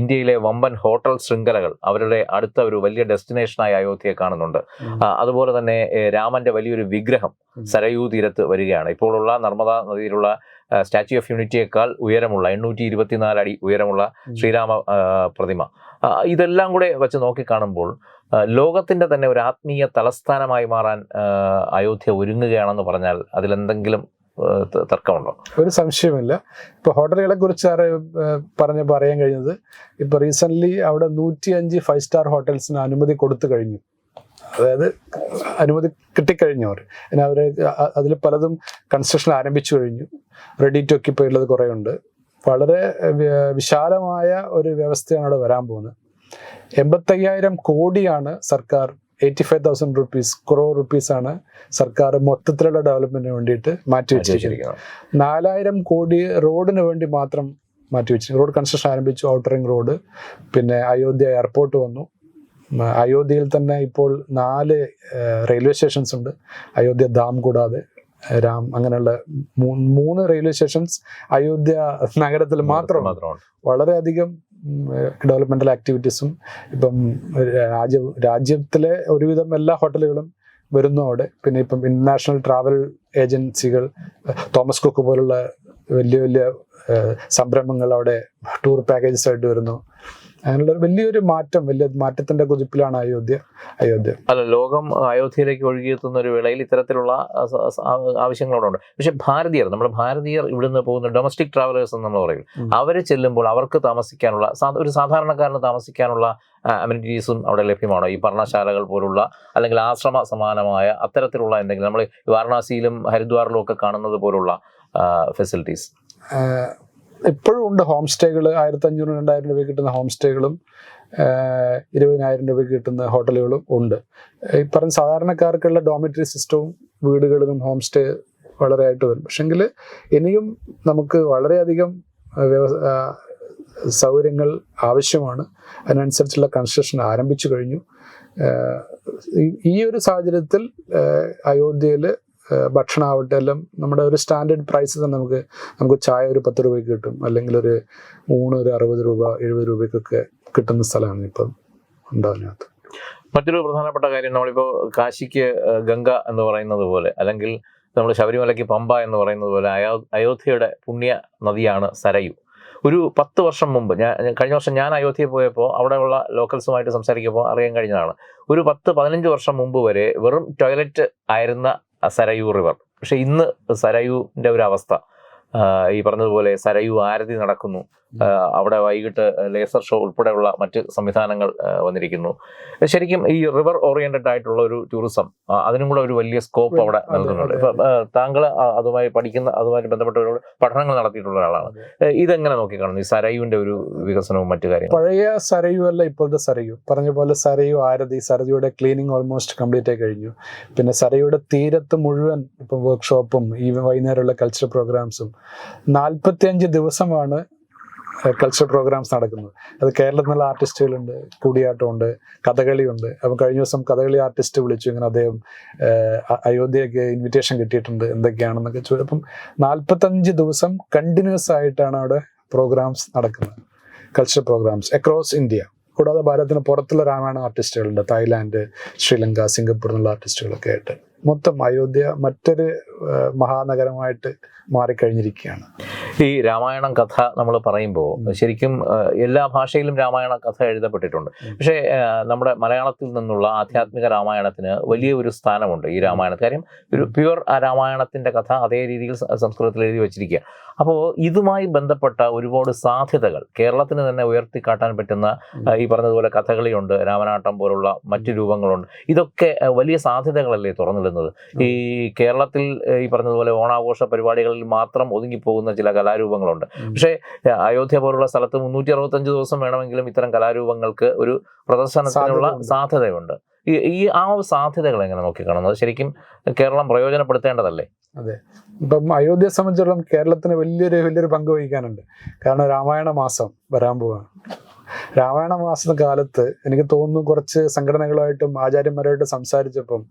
ഇന്ത്യയിലെ വമ്പൻ ഹോട്ടൽ ശൃംഖലകൾ അവരുടെ അടുത്ത ഒരു വലിയ ഡെസ്റ്റിനേഷനായി അയോധ്യയെ കാണുന്നുണ്ട്. അതുപോലെ തന്നെ രാമന്റെ വലിയൊരു വിഗ്രഹം. സരയൂ തീരത്ത് വരികയാണ്. ഇപ്പോഴുള്ള നർമ്മദാ നദിയിലുള്ള സ്റ്റാച്യു ഓഫ് യൂണിറ്റിയേക്കാൾ ഉയരമുള്ള എണ്ണൂറ്റി ഇരുപത്തിനാല് അടി ഉയരമുള്ള ശ്രീരാമ പ്രതിമ. ഇതെല്ലാം കൂടെ വെച്ച് നോക്കിക്കാണുമ്പോൾ ആ, ലോകത്തിന്റെ തന്നെ ഒരു ആത്മീയ തലസ്ഥാനമായി മാറാൻ അയോധ്യ ഒരുങ്ങുകയാണെന്ന് പറഞ്ഞാൽ അതിലെന്തെങ്കിലും തർക്കമുണ്ടോ? ഒരു സംശയമില്ല ഇപ്പൊ ഹോട്ടലുകളെ കുറിച്ച് അറി പറഞ്ഞപ്പോൾ അറിയാൻ കഴിഞ്ഞത്. ഇപ്പൊ റീസെന്റ് അവിടെ നൂറ്റി അഞ്ച് ഫൈവ് സ്റ്റാർ ഹോട്ടൽസിന് അനുമതി കൊടുത്തു കഴിഞ്ഞു. അതായത് അനുമതി കിട്ടിക്കഴിഞ്ഞു അവർ. പിന്നെ അവർ അതിൽ പലതും കൺസ്ട്രക്ഷൻ ആരംഭിച്ചു കഴിഞ്ഞു. റെഡി ടു ഒക്കിപ്പോയുള്ളത് കുറേ ഉണ്ട്. വളരെ വിശാലമായ ഒരു വ്യവസ്ഥയാണ് അവിടെ വരാൻ പോകുന്നത്. എൺപത്തയ്യായിരം കോടിയാണ് സർക്കാർ eighty five thousand rupees crore റുപ്പീസാണ് സർക്കാർ മൊത്തത്തിലുള്ള ഡെവലപ്മെന്റിന് വേണ്ടിയിട്ട് മാറ്റി വെച്ചിരിക്കുന്നത്. നാലായിരം കോടി റോഡിന് വേണ്ടി മാത്രം മാറ്റി വെച്ചു റോഡ് കൺസ്ട്രക്ഷൻ ആരംഭിച്ചു ഔട്ടറിംഗ് റോഡ് പിന്നെ അയോധ്യ എയർപോർട്ട് വന്നു. അയോധ്യയിൽ തന്നെ ഇപ്പോൾ നാല് റെയിൽവേ സ്റ്റേഷൻസ് ഉണ്ട്. അയോധ്യ ഡാം കൂടാതെ രാം അങ്ങനെയുള്ള മൂ- മൂന്ന് റെയിൽവേ സ്റ്റേഷൻസ് അയോധ്യ നഗരത്തിൽ മാത്രം വളരെയധികം ഡെവലപ്മെന്റൽ ആക്ടിവിറ്റീസും ഇപ്പം രാജ്യ രാജ്യത്തിലെ ഒരുവിധം എല്ലാ ഹോട്ടലുകളും വരുന്നതോടെ പിന്നെ ഇപ്പം ഇന്റർനാഷണൽ ട്രാവൽ ഏജൻസികൾ തോമസ് കുക്ക് പോലുള്ള വലിയ വലിയ സംരംഭങ്ങൾ അവിടെ ടൂർ പാക്കേജസ് ആയിട്ട് വരുന്നു. അങ്ങനെയുള്ള വലിയൊരു മാറ്റം വലിയ മാറ്റത്തിന്റെ കുതിപ്പിലാണ് അയോധ്യ അയോധ്യ. അല്ല ലോകം അയോധ്യയിലേക്ക് ഒഴുകിയെത്തുന്ന ഒരു വേളയിൽ ഇത്തരത്തിലുള്ള ആവശ്യങ്ങളോടുണ്ട് പക്ഷെ ഭാരതീയർ നമ്മുടെ ഭാരതീയർ ഇവിടുന്ന് പോകുന്ന ഡൊമസ്റ്റിക് ട്രാവലേഴ്സ് എന്ന് നമ്മൾ പറയും. അവരെ അവർ ചെല്ലുമ്പോൾ അവർക്ക് താമസിക്കാനുള്ള ഒരു സാധാരണക്കാരന് താമസിക്കാനുള്ള അമ്യൂണിറ്റീസും അവിടെ ലഭ്യമാണോ? ഈ പർണശാലകൾ പോലുള്ള അല്ലെങ്കിൽ ആശ്രമ സമാനമായ അത്തരത്തിലുള്ള എന്തെങ്കിലും നമ്മൾ വാരണാസിയിലും ഹരിദ്വാറിലും ഒക്കെ കാണുന്നത് പോലുള്ള ഫെസിലിറ്റീസ് ഇപ്പോഴും ഉണ്ട് ഹോം സ്റ്റേകൾ ആയിരത്തി അഞ്ഞൂറ് രണ്ടായിരം രൂപ കിട്ടുന്ന ഹോം സ്റ്റേകളും ഇരുപതിനായിരം രൂപ കിട്ടുന്ന ഹോട്ടലുകളും ഉണ്ട്. ഈ പറഞ്ഞ സാധാരണക്കാർക്കുള്ള ഡോമിറ്ററി സിസ്റ്റവും വീടുകളിലും ഹോം സ്റ്റേ വളരെ ആയിട്ട് വരും. പക്ഷെങ്കിൽ ഇനിയും നമുക്ക് വളരെയധികം ആഹ് വ്യവ- സൗകര്യങ്ങൾ ആവശ്യമാണ്. അതിനനുസരിച്ചുള്ള കൺസ്ട്രക്ഷൻ ആരംഭിച്ചു കഴിഞ്ഞു. ഈ ഒരു സാഹചര്യത്തിൽ അയോധ്യയിൽ ഭക്ഷണമാവട്ടെ എല്ലാം നമ്മുടെ ഒരു സ്റ്റാൻഡേർഡ് പ്രൈസ് തന്നെ നമുക്ക് നമുക്ക് ചായ ഒരു പത്ത് രൂപയ്ക്ക് കിട്ടും. അല്ലെങ്കിൽ ഒരു ഊണ് ഒരു അറുപത് രൂപ എഴുപത് രൂപയ്ക്കൊക്കെ കിട്ടുന്ന സ്ഥലമാണ് ഇപ്പം ഉണ്ടാകുന്നത് മറ്റൊരു പ്രധാനപ്പെട്ട കാര്യം നമ്മളിപ്പോൾ കാശിക്ക് ഗംഗ എന്ന് പറയുന്നത് പോലെ അല്ലെങ്കിൽ നമ്മൾ ശബരിമലയ്ക്ക് പമ്പ എന്ന് പറയുന്നത് പോലെ അയോ അയോധ്യയുടെ പുണ്യ നദിയാണ് സരയു. ഒരു പത്ത് വർഷം മുമ്പ് ഞാൻ- കഴിഞ്ഞ വർഷം ഞാൻ അയോധ്യയിൽ പോയപ്പോൾ അവിടെയുള്ള ലോക്കൽസുമായിട്ട് സംസാരിക്കുമ്പോൾ അറിയാൻ കഴിഞ്ഞതാണ്. ഒരു പത്ത് പതിനഞ്ച് വർഷം മുമ്പ് വരെ വെറും ടോയ്ലറ്റ് ആയിരുന്ന സരയു റിവർ. പക്ഷേ ഇന്ന് സരയുവിന്റെ ഒരു അവസ്ഥ ഈ പറഞ്ഞതുപോലെ സരയു ആരതി നടക്കുന്നു. അവിടെ വൈകിട്ട് ലേസർ ഷോ ഉൾപ്പെടെയുള്ള മറ്റ് സംവിധാനങ്ങൾ വന്നിരിക്കുന്നു. ശരിക്കും ഈ റിവർ ഓറിയന്റഡ് ആയിട്ടുള്ള ഒരു ടൂറിസം അതിനും കൂടെ ഒരു വലിയ സ്കോപ്പ് അവിടെ നൽകുന്നുണ്ട്. ഇപ്പം താങ്കൾ അതുമായി പഠിക്കുന്ന അതുമായി ബന്ധപ്പെട്ട ഒരു പഠനങ്ങൾ നടത്തിയിട്ടുള്ള ഒരാളാണ്. ഇതെങ്ങനെ നോക്കിക്കാണുന്നു? ഈ സരയുവിന്റെ ഒരു വികസനവും മറ്റു കാര്യങ്ങളും? പഴയ സരയു അല്ല ഇപ്പോഴത്തെ സരയു. പറഞ്ഞ പോലെ സരയു ആരതി സരയുടെ ക്ലീനിങ് ഓൾമോസ്റ്റ് കംപ്ലീറ്റ് ആയി കഴിഞ്ഞു. പിന്നെ സരയുടെ തീരത്ത് മുഴുവൻ ഇപ്പം വർക്ക്ഷോപ്പും ഈ വൈകുന്നേരമുള്ള കൾച്ചറൽ പ്രോഗ്രാംസും നാൽപ്പത്തിയഞ്ച് ദിവസമാണ് കൾച്ചറൽ പ്രോഗ്രാംസ് നടക്കുന്നത്. അത് കേരളത്തിൽ നിന്നുള്ള ആർട്ടിസ്റ്റുകളുണ്ട് കൂടിയാട്ടമുണ്ട് കഥകളിയുണ്ട്. അപ്പം കഴിഞ്ഞ ദിവസം കഥകളി ആർട്ടിസ്റ്റ് വിളിച്ചു ഇങ്ങനെ അദ്ദേഹം അയോധ്യയ്ക്ക് ഇൻവിറ്റേഷൻ കിട്ടിയിട്ടുണ്ട് എന്തൊക്കെയാണെന്നൊക്കെ ചോദിച്ചു അപ്പം നാൽപ്പത്തഞ്ച് ദിവസം കണ്ടിന്യൂസ് ആയിട്ടാണ് അവിടെ പ്രോഗ്രാംസ് നടക്കുന്നത്. കൾച്ചർ പ്രോഗ്രാംസ് അക്രോസ് ഇന്ത്യ കൂടാതെ ഭാരതത്തിന് പുറത്തുള്ള രാമായണ ആർട്ടിസ്റ്റുകളുണ്ട് തായ്ലാന്റ് ശ്രീലങ്ക സിംഗപ്പൂർ എന്നുള്ള ആർട്ടിസ്റ്റുകളൊക്കെ ആയിട്ട്. മൊത്തം അയോധ്യ മറ്റൊരു മഹാനഗരമായിട്ട് മാറിക്കഴിഞ്ഞിരിക്കുകയാണ്. ഈ രാമായണം കഥ നമ്മൾ പറയുമ്പോൾ ശരിക്കും എല്ലാ ഭാഷയിലും രാമായണ കഥ എഴുതപ്പെട്ടിട്ടുണ്ട്. പക്ഷേ നമ്മുടെ മലയാളത്തിൽ നിന്നുള്ള ആധ്യാത്മിക രാമായണത്തിന് വലിയ ഒരു സ്ഥാനമുണ്ട് ഈ രാമായണ. കാര്യം ഒരു പ്യുവർ ആ രാമായണത്തിന്റെ കഥ അതേ രീതിയിൽ സംസ്കൃതത്തിൽ എഴുതി വെച്ചിരിക്കുക. അപ്പോൾ ഇതുമായി ബന്ധപ്പെട്ട ഒരുപാട് സാധ്യതകൾ കേരളത്തിന് തന്നെ ഉയർത്തിക്കാട്ടാൻ പറ്റുന്ന ഈ പറഞ്ഞതുപോലെ കഥകളിയുണ്ട് രാമനാട്ടം പോലുള്ള മറ്റു രൂപങ്ങളുണ്ട്. ഇതൊക്കെ വലിയ സാധ്യതകളല്ലേ തുറന്നിടുന്നത്? ഈ കേരളത്തിൽ ഈ പറഞ്ഞതുപോലെ ഓണാഘോഷ പരിപാടികളിൽ മാത്രം ഒതുങ്ങിപ്പോകുന്ന ചില കലാരൂപങ്ങളുണ്ട്. പക്ഷേ അയോധ്യ പോലുള്ള സ്ഥലത്ത് മുന്നൂറ്റി അറുപത്തഞ്ച് ദിവസം വേണമെങ്കിലും ഇത്തരം കലാരൂപങ്ങൾക്ക് ഒരു പ്രദർശനത്തിനുള്ള സാധ്യതയുണ്ട്. ഈ ഈ ആ സാധ്യതകൾ എങ്ങനെ നോക്കിക്കാണുന്നത്? ശരിക്കും കേരളം പ്രയോജനപ്പെടുത്തേണ്ടതല്ലേ? അതെ. ഇപ്പം അയോധ്യ സംബന്ധിച്ചിടത്തോളം കേരളത്തിന് വലിയൊരു വലിയൊരു പങ്ക് വഹിക്കാനുണ്ട്. കാരണം രാമായണ മാസം വരാൻ പോവാണ്. രാമായണ മാസ കാലത്ത് എനിക്ക് തോന്നുന്നു കുറച്ച് സംഘടനകളുമായിട്ടും ആചാര്യന്മാരുമായിട്ടും സംസാരിച്ചപ്പം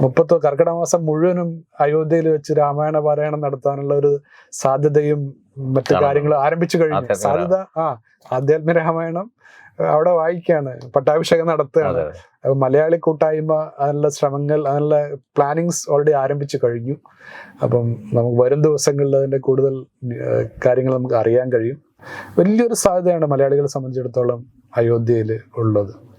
മുപ്പത്തോ കർക്കിടക മാസം മുഴുവനും അയോധ്യയിൽ വെച്ച് രാമായണ പാരായണം നടത്താനുള്ള ഒരു സാധ്യതയും മറ്റു. കാര്യങ്ങളും ആരംഭിച്ചു കഴിഞ്ഞു. സാധ്യത ആ ആധ്യാത്മിക രാമായണം അവിടെ വായിക്കാണ് പട്ടാഭിഷേകം നടത്തുകയാണ്. മലയാളി കൂട്ടായ്മ അതിനുള്ള ശ്രമങ്ങൾ അതിനുള്ള പ്ലാനിങ്സ് ഓൾറെഡി ആരംഭിച്ചു കഴിഞ്ഞു. അപ്പം നമുക്ക് വരും ദിവസങ്ങളിൽ അതിന്റെ കൂടുതൽ കാര്യങ്ങൾ നമുക്ക് അറിയാൻ കഴിയും. വലിയൊരു സാധ്യതയാണ് മലയാളികളെ സംബന്ധിച്ചിടത്തോളം അയോധ്യയിൽ ഉള്ളത്.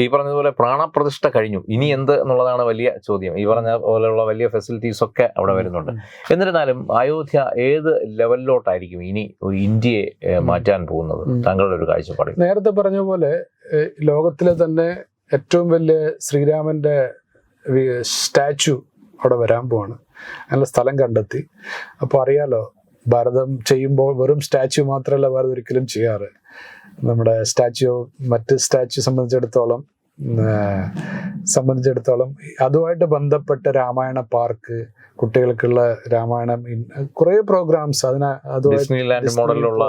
ഈ പറഞ്ഞതുപോലെ പ്രാണപ്രതിഷ്ഠ കഴിഞ്ഞു. ഇനി എന്ത് എന്നുള്ളതാണ് വലിയ ചോദ്യം. ഈ പറഞ്ഞ പോലെയുള്ള വലിയ ഫെസിലിറ്റീസ് ഒക്കെ അവിടെ വരുന്നുണ്ട്. എന്നിരുന്നാലും അയോധ്യ ഏത് ലെവലിലോട്ടായിരിക്കും ഇനി ഒരു ഇന്ത്യയെ മാറ്റാൻ പോകുന്നത്. താങ്കളുടെ ഒരു കാഴ്ചപ്പാട് നേരത്തെ പറഞ്ഞ പോലെ ലോകത്തിലെ തന്നെ ഏറ്റവും വലിയ ശ്രീരാമന്റെ സ്റ്റാച്ചു അവിടെ വരാൻ പോവാണ്. അതിനുള്ള സ്ഥലം കണ്ടെത്തി. അപ്പോൾ അറിയാലോ ഭാരതം ചെയ്യുമ്പോൾ വെറും സ്റ്റാച്യു മാത്രമല്ല ഭാരതം ഒരിക്കലും ചെയ്യാറ്. നമ്മുടെ സ്റ്റാച്യു മറ്റ് സ്റ്റാച്യു സംബന്ധിച്ചിടത്തോളം സംബന്ധിച്ചിടത്തോളം അതുമായിട്ട് ബന്ധപ്പെട്ട രാമായണ പാർക്ക് കുട്ടികൾക്കുള്ള രാമായണം കുറേ പ്രോഗ്രാംസ് അതിന് മോഡലിലുള്ള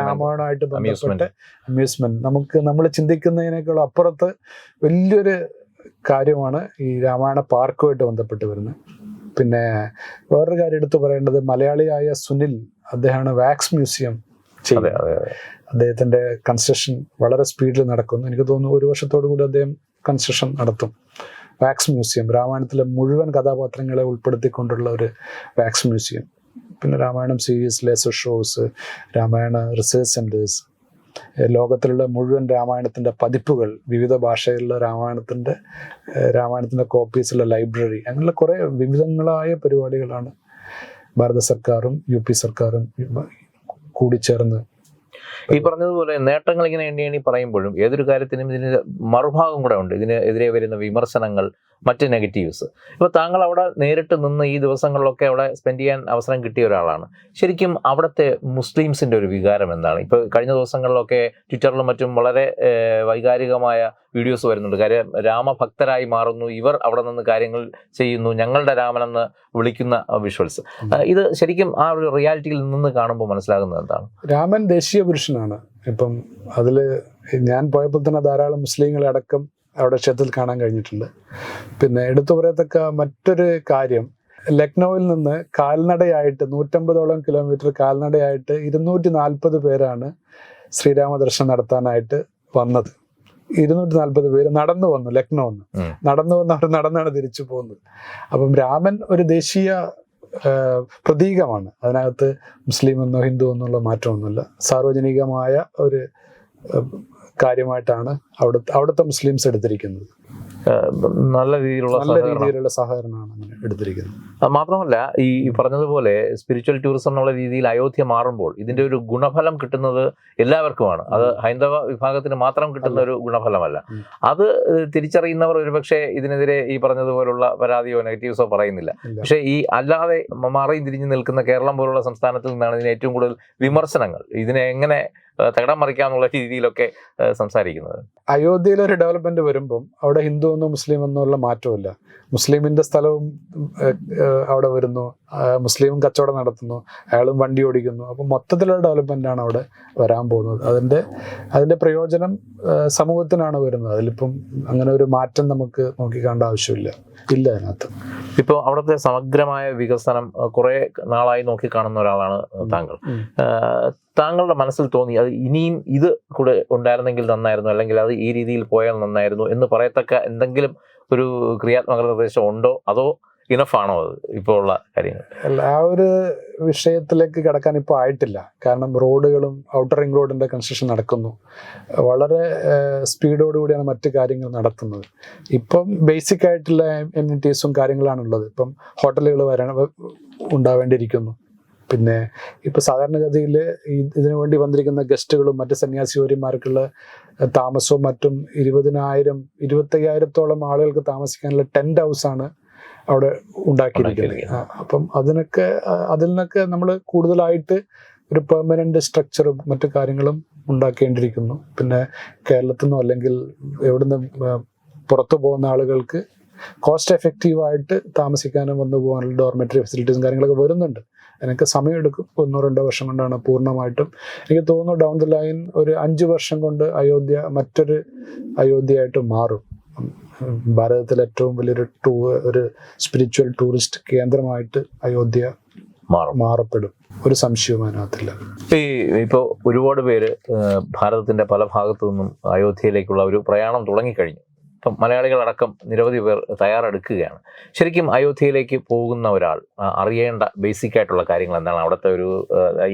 രാമായണമായിട്ട്. ബന്ധപ്പെട്ട അമ്യൂസ്മെന്റ് നമുക്ക് നമ്മൾ ചിന്തിക്കുന്നതിനേക്കാൾ അപ്പുറത്ത് വലിയൊരു കാര്യമാണ് ഈ രാമായണ പാർക്കുമായിട്ട് ബന്ധപ്പെട്ട് വരുന്നത്. പിന്നെ വേറൊരു കാര്യം എടുത്തു പറയേണ്ടത് മലയാളിയായ സുനിൽ അദ്ദേഹമാണ് വാക്സ് മ്യൂസിയം ചെയ്യുന്നത് അദ്ദേഹത്തിന്റെ കൺസ്ട്രക്ഷൻ വളരെ സ്പീഡിൽ നടക്കുന്നു. എനിക്ക് തോന്നുന്നു ഒരു വർഷത്തോടു കൂടി അദ്ദേഹം കൺസ്ട്രക്ഷൻ നടത്തും. വാക്സ് മ്യൂസിയം രാമായണത്തിലെ മുഴുവൻ കഥാപാത്രങ്ങളെ ഉൾപ്പെടുത്തിക്കൊണ്ടുള്ള ഒരു വാക്സ് മ്യൂസിയം. പിന്നെ Ramayanam series laser shows Ramayana research centres ലോകത്തിലുള്ള മുഴുവൻ രാമായണത്തിന്റെ പതിപ്പുകൾ വിവിധ ഭാഷയിലുള്ള രാമായണത്തിന്റെ രാമായണത്തിന്റെ കോപ്പീസുള്ള ലൈബ്രറി അങ്ങനെയുള്ള കുറേ വിവിധങ്ങളായ പരിപാടികളാണ് ഭാരത സർക്കാരും യു പി സർക്കാരും കൂടിച്ചേർന്ന്. ഈ പറഞ്ഞതുപോലെ നേട്ടങ്ങൾ ഇങ്ങനെ എണ്ണി എണ്ണി പറയുമ്പോഴും. ഏതൊരു കാര്യത്തിനും ഇതിന് മറുഭാഗം കൂടെ ഉണ്ട്. ഇതിന് എതിരെ വരുന്ന വിമർശനങ്ങൾ മറ്റ് നെഗറ്റീവ്സ്. ഇപ്പോൾ താങ്കൾ അവിടെ നേരിട്ട് നിന്ന് ഈ ദിവസങ്ങളിലൊക്കെ അവിടെ സ്പെൻഡ് ചെയ്യാൻ അവസരം കിട്ടിയ ഒരാളാണ്. ശരിക്കും അവിടുത്തെ മുസ്ലിംസിന്റെ ഒരു വികാരം എന്താണ്? ഇപ്പോൾ കഴിഞ്ഞ ദിവസങ്ങളിലൊക്കെ ട്വിറ്ററിലും മറ്റും വളരെ വൈകാരികമായ വീഡിയോസ് വരുന്നുണ്ട്. കാര്യം രാമഭക്തരായി മാറുന്നു. ഇവർ അവിടെ നിന്ന് കാര്യങ്ങൾ ചെയ്യുന്നു. ഞങ്ങളുടെ രാമനെന്ന് വിളിക്കുന്ന വിഷ്വൽസ് ഇത് ശരിക്കും ആ ഒരു റിയാലിറ്റിയിൽ നിന്ന് കാണുമ്പോൾ മനസ്സിലാകുന്നത് എന്താണ്? രാമൻ ദേശീയ പുരുഷനാണ്. ഇപ്പം അതിൽ ഞാൻ പോയപ്പോൾ തന്നെ ധാരാളം മുസ്ലിങ്ങളെ അടക്കം അവിടെ ക്ഷേത്രത്തിൽ കാണാൻ കഴിഞ്ഞിട്ടുണ്ട്. പിന്നെ എടുത്തു പറയത്തക്ക മറ്റൊരു കാര്യം ലക്നൌവിൽ നിന്ന് കാൽനടയായിട്ട് നൂറ്റമ്പതോളം കിലോമീറ്റർ കാൽനടയായിട്ട് ഇരുന്നൂറ്റി നാൽപ്പത് പേരാണ് ശ്രീരാമ ദർശനം നടത്താനായിട്ട് വന്നത്. ഇരുന്നൂറ്റി നാൽപ്പത് പേര് നടന്നു വന്നു ലക്നൌന്ന്. നിന്ന് നടന്നു വന്ന് അവർ നടന്നാണ് തിരിച്ചു പോകുന്നത്. അപ്പം രാമൻ ഒരു ദേശീയ പ്രതീകമാണ്. അതിനകത്ത് മുസ്ലിം എന്നോ ഹിന്ദു എന്നുള്ള മാറ്റമൊന്നുമില്ല. സാർവജനികമായ ഒരു കാര്യമായിട്ടാണ് അവിടുത്തെ അവിടുത്തെ മുസ്ലിംസ് എടുത്തിരിക്കുന്നത്. നല്ല രീതിയിലുള്ള നല്ല രീതിയിലുള്ള സഹകരണമാണ് എടുത്തിരിക്കുന്നത്. അത് മാത്രമല്ല ഈ പറഞ്ഞതുപോലെ സ്പിരിച്വൽ ടൂറിസം എന്നുള്ള രീതിയിൽ അയോധ്യ മാറുമ്പോൾ ഇതിന്റെ ഒരു ഗുണഫലം കിട്ടുന്നത് എല്ലാവർക്കുമാണ്. അത് ഹൈന്ദവ വിഭാഗത്തിന് മാത്രം കിട്ടുന്ന ഒരു ഗുണഫലമല്ല. അത് തിരിച്ചറിയുന്നവർ ഒരുപക്ഷെ ഇതിനെതിരെ ഈ പറഞ്ഞതുപോലുള്ള പരാതിയോ നെഗറ്റീവ്സോ പറയുന്നില്ല. പക്ഷേ ഈ അല്ലാതെ മാറിയും തിരിഞ്ഞു നിൽക്കുന്ന കേരളം പോലുള്ള സംസ്ഥാനത്തിൽ നിന്നാണ് ഇതിന് ഏറ്റവും കൂടുതൽ വിമർശനങ്ങൾ. ഇതിനെ എങ്ങനെ തകടം മറിക്കാന്നുള്ള രീതിയിലൊക്കെ സംസാരിക്കുന്നത്. അയോധ്യയിൽ ഒരു ഡെവലപ്മെന്റ് വരുമ്പം അവിടെ ഹിന്ദു എന്നോ മുസ്ലിം എന്നോ ഉള്ള മാറ്റമില്ല മുസ്ലിമിന്റെ സ്ഥലവും അവിടെ വരുന്നു. ആ, മുസ്ലിമും കച്ചവടം നടത്തുന്നു അയാളും വണ്ടി ഓടിക്കുന്നു. അപ്പം മൊത്തത്തിലുള്ള ഡെവലപ്മെന്റ് ആണ് അവിടെ വരാൻ പോകുന്നത്. അതിന്റെ അതിന്റെ പ്രയോജനം സമൂഹത്തിനാണ് വരുന്നത്. അതിലിപ്പം അങ്ങനെ ഒരു മാറ്റം നമുക്ക് നോക്കിക്കാണ്ട ആവശ്യമില്ല. ഇല്ല അതിനകത്ത്. ഇപ്പോൾ അവിടുത്തെ സമഗ്രമായ വികസനം കുറേ കുറെ നാളായി നോക്കി കാണുന്ന ഒരാളാണ് താങ്കൾ. താങ്കളുടെ മനസ്സിൽ തോന്നി അത് ഇനിയും ഇത് കൂടെ ഉണ്ടായിരുന്നെങ്കിൽ നന്നായിരുന്നു അല്ലെങ്കിൽ അത് ഈ രീതിയിൽ പോയാൽ നന്നായിരുന്നു എന്ന് പറയത്തക്ക എന്തെങ്കിലും ഒരു ക്രിയാത്മക നിർദ്ദേശം ഉണ്ടോ? അതോ ഇനഫാണോ അത്? ഇപ്പോൾ ഉള്ള കാര്യങ്ങൾ. അല്ല, ആ ഒരു വിഷയത്തിലേക്ക് കിടക്കാൻ ഇപ്പോൾ ആയിട്ടില്ല. കാരണം റോഡുകളും ഔട്ടർ റിംഗ് റോഡിന്റെ കൺസ്ട്രക്ഷൻ നടക്കുന്നു. വളരെ സ്പീഡോടുകൂടിയാണ് മറ്റു കാര്യങ്ങൾ നടത്തുന്നത്. ഇപ്പം ബേസിക് ആയിട്ടുള്ള എമ്യൂണിറ്റീസും കാര്യങ്ങളാണ് ഉള്ളത് ഇപ്പം ഹോട്ടലുകൾ വരാൻ ഉണ്ടാവേണ്ടിയിരിക്കുന്നു. പിന്നെ ഇപ്പൊ സാധാരണഗതിയിൽ ഇതിനു വേണ്ടി വന്നിരിക്കുന്ന ഗസ്റ്റുകളും മറ്റ് സന്യാസിവരിമാർക്കുള്ള താമസവും മറ്റും ഇരുപതിനായിരം ഇരുപത്തയ്യായിരത്തോളം ആളുകൾക്ക് താമസിക്കാനുള്ള ഹൗസ് ആണ് അവിടെ ഉണ്ടാക്കിയിരിക്കുന്നത്. അപ്പം അതിനൊക്കെ അതിൽ നിന്നൊക്കെ നമ്മൾ കൂടുതലായിട്ട് ഒരു പെർമനന്റ് സ്ട്രക്ചറും മറ്റു കാര്യങ്ങളും ഉണ്ടാക്കേണ്ടിയിരിക്കുന്നു. പിന്നെ കേരളത്തിൽ നിന്നോ അല്ലെങ്കിൽ എവിടുന്ന് പുറത്തു പോകുന്ന ആളുകൾക്ക് കോസ്റ്റ് എഫക്റ്റീവ് ആയിട്ട് താമസിക്കാനും വന്നു പോകാനുള്ള ഡോർമെറ്ററി ഫെസിലിറ്റീസും കാര്യങ്ങളൊക്കെ വരുന്നുണ്ട്. അതിനൊക്കെ സമയമെടുക്കും. ഒന്നോ രണ്ടോ വർഷം കൊണ്ടാണ് പൂർണമായിട്ടും. എനിക്ക് തോന്നുന്നു ഡൗൺ ദ ലൈൻ ഒരു അഞ്ച് വർഷം കൊണ്ട് അയോധ്യ മറ്റൊരു അയോധ്യയായിട്ട് മാറും. ഭാരതത്തിലെ ഏറ്റവും വലിയൊരു ടൂ ഒരു സ്പിരിച്വൽ ടൂറിസ്റ്റ് കേന്ദ്രമായിട്ട് അയോധ്യ മാറും. മാറപ്പെടും. ഒരു സംശയവും അതിനകത്തില്ല. ഇപ്പോൾ ഒരുപാട് പേര് ഭാരതത്തിന്റെ പല ഭാഗത്തു നിന്നും അയോധ്യയിലേക്കുള്ള ഒരു പ്രയാണം തുടങ്ങിക്കഴിഞ്ഞു. ഇപ്പം മലയാളികളടക്കം നിരവധി പേർ തയ്യാറെടുക്കുകയാണ്. ശരിക്കും അയോധ്യയിലേക്ക് പോകുന്ന ഒരാൾ അറിയേണ്ട ബേസിക് ആയിട്ടുള്ള കാര്യങ്ങൾ എന്താണ്? അവിടുത്തെ ഒരു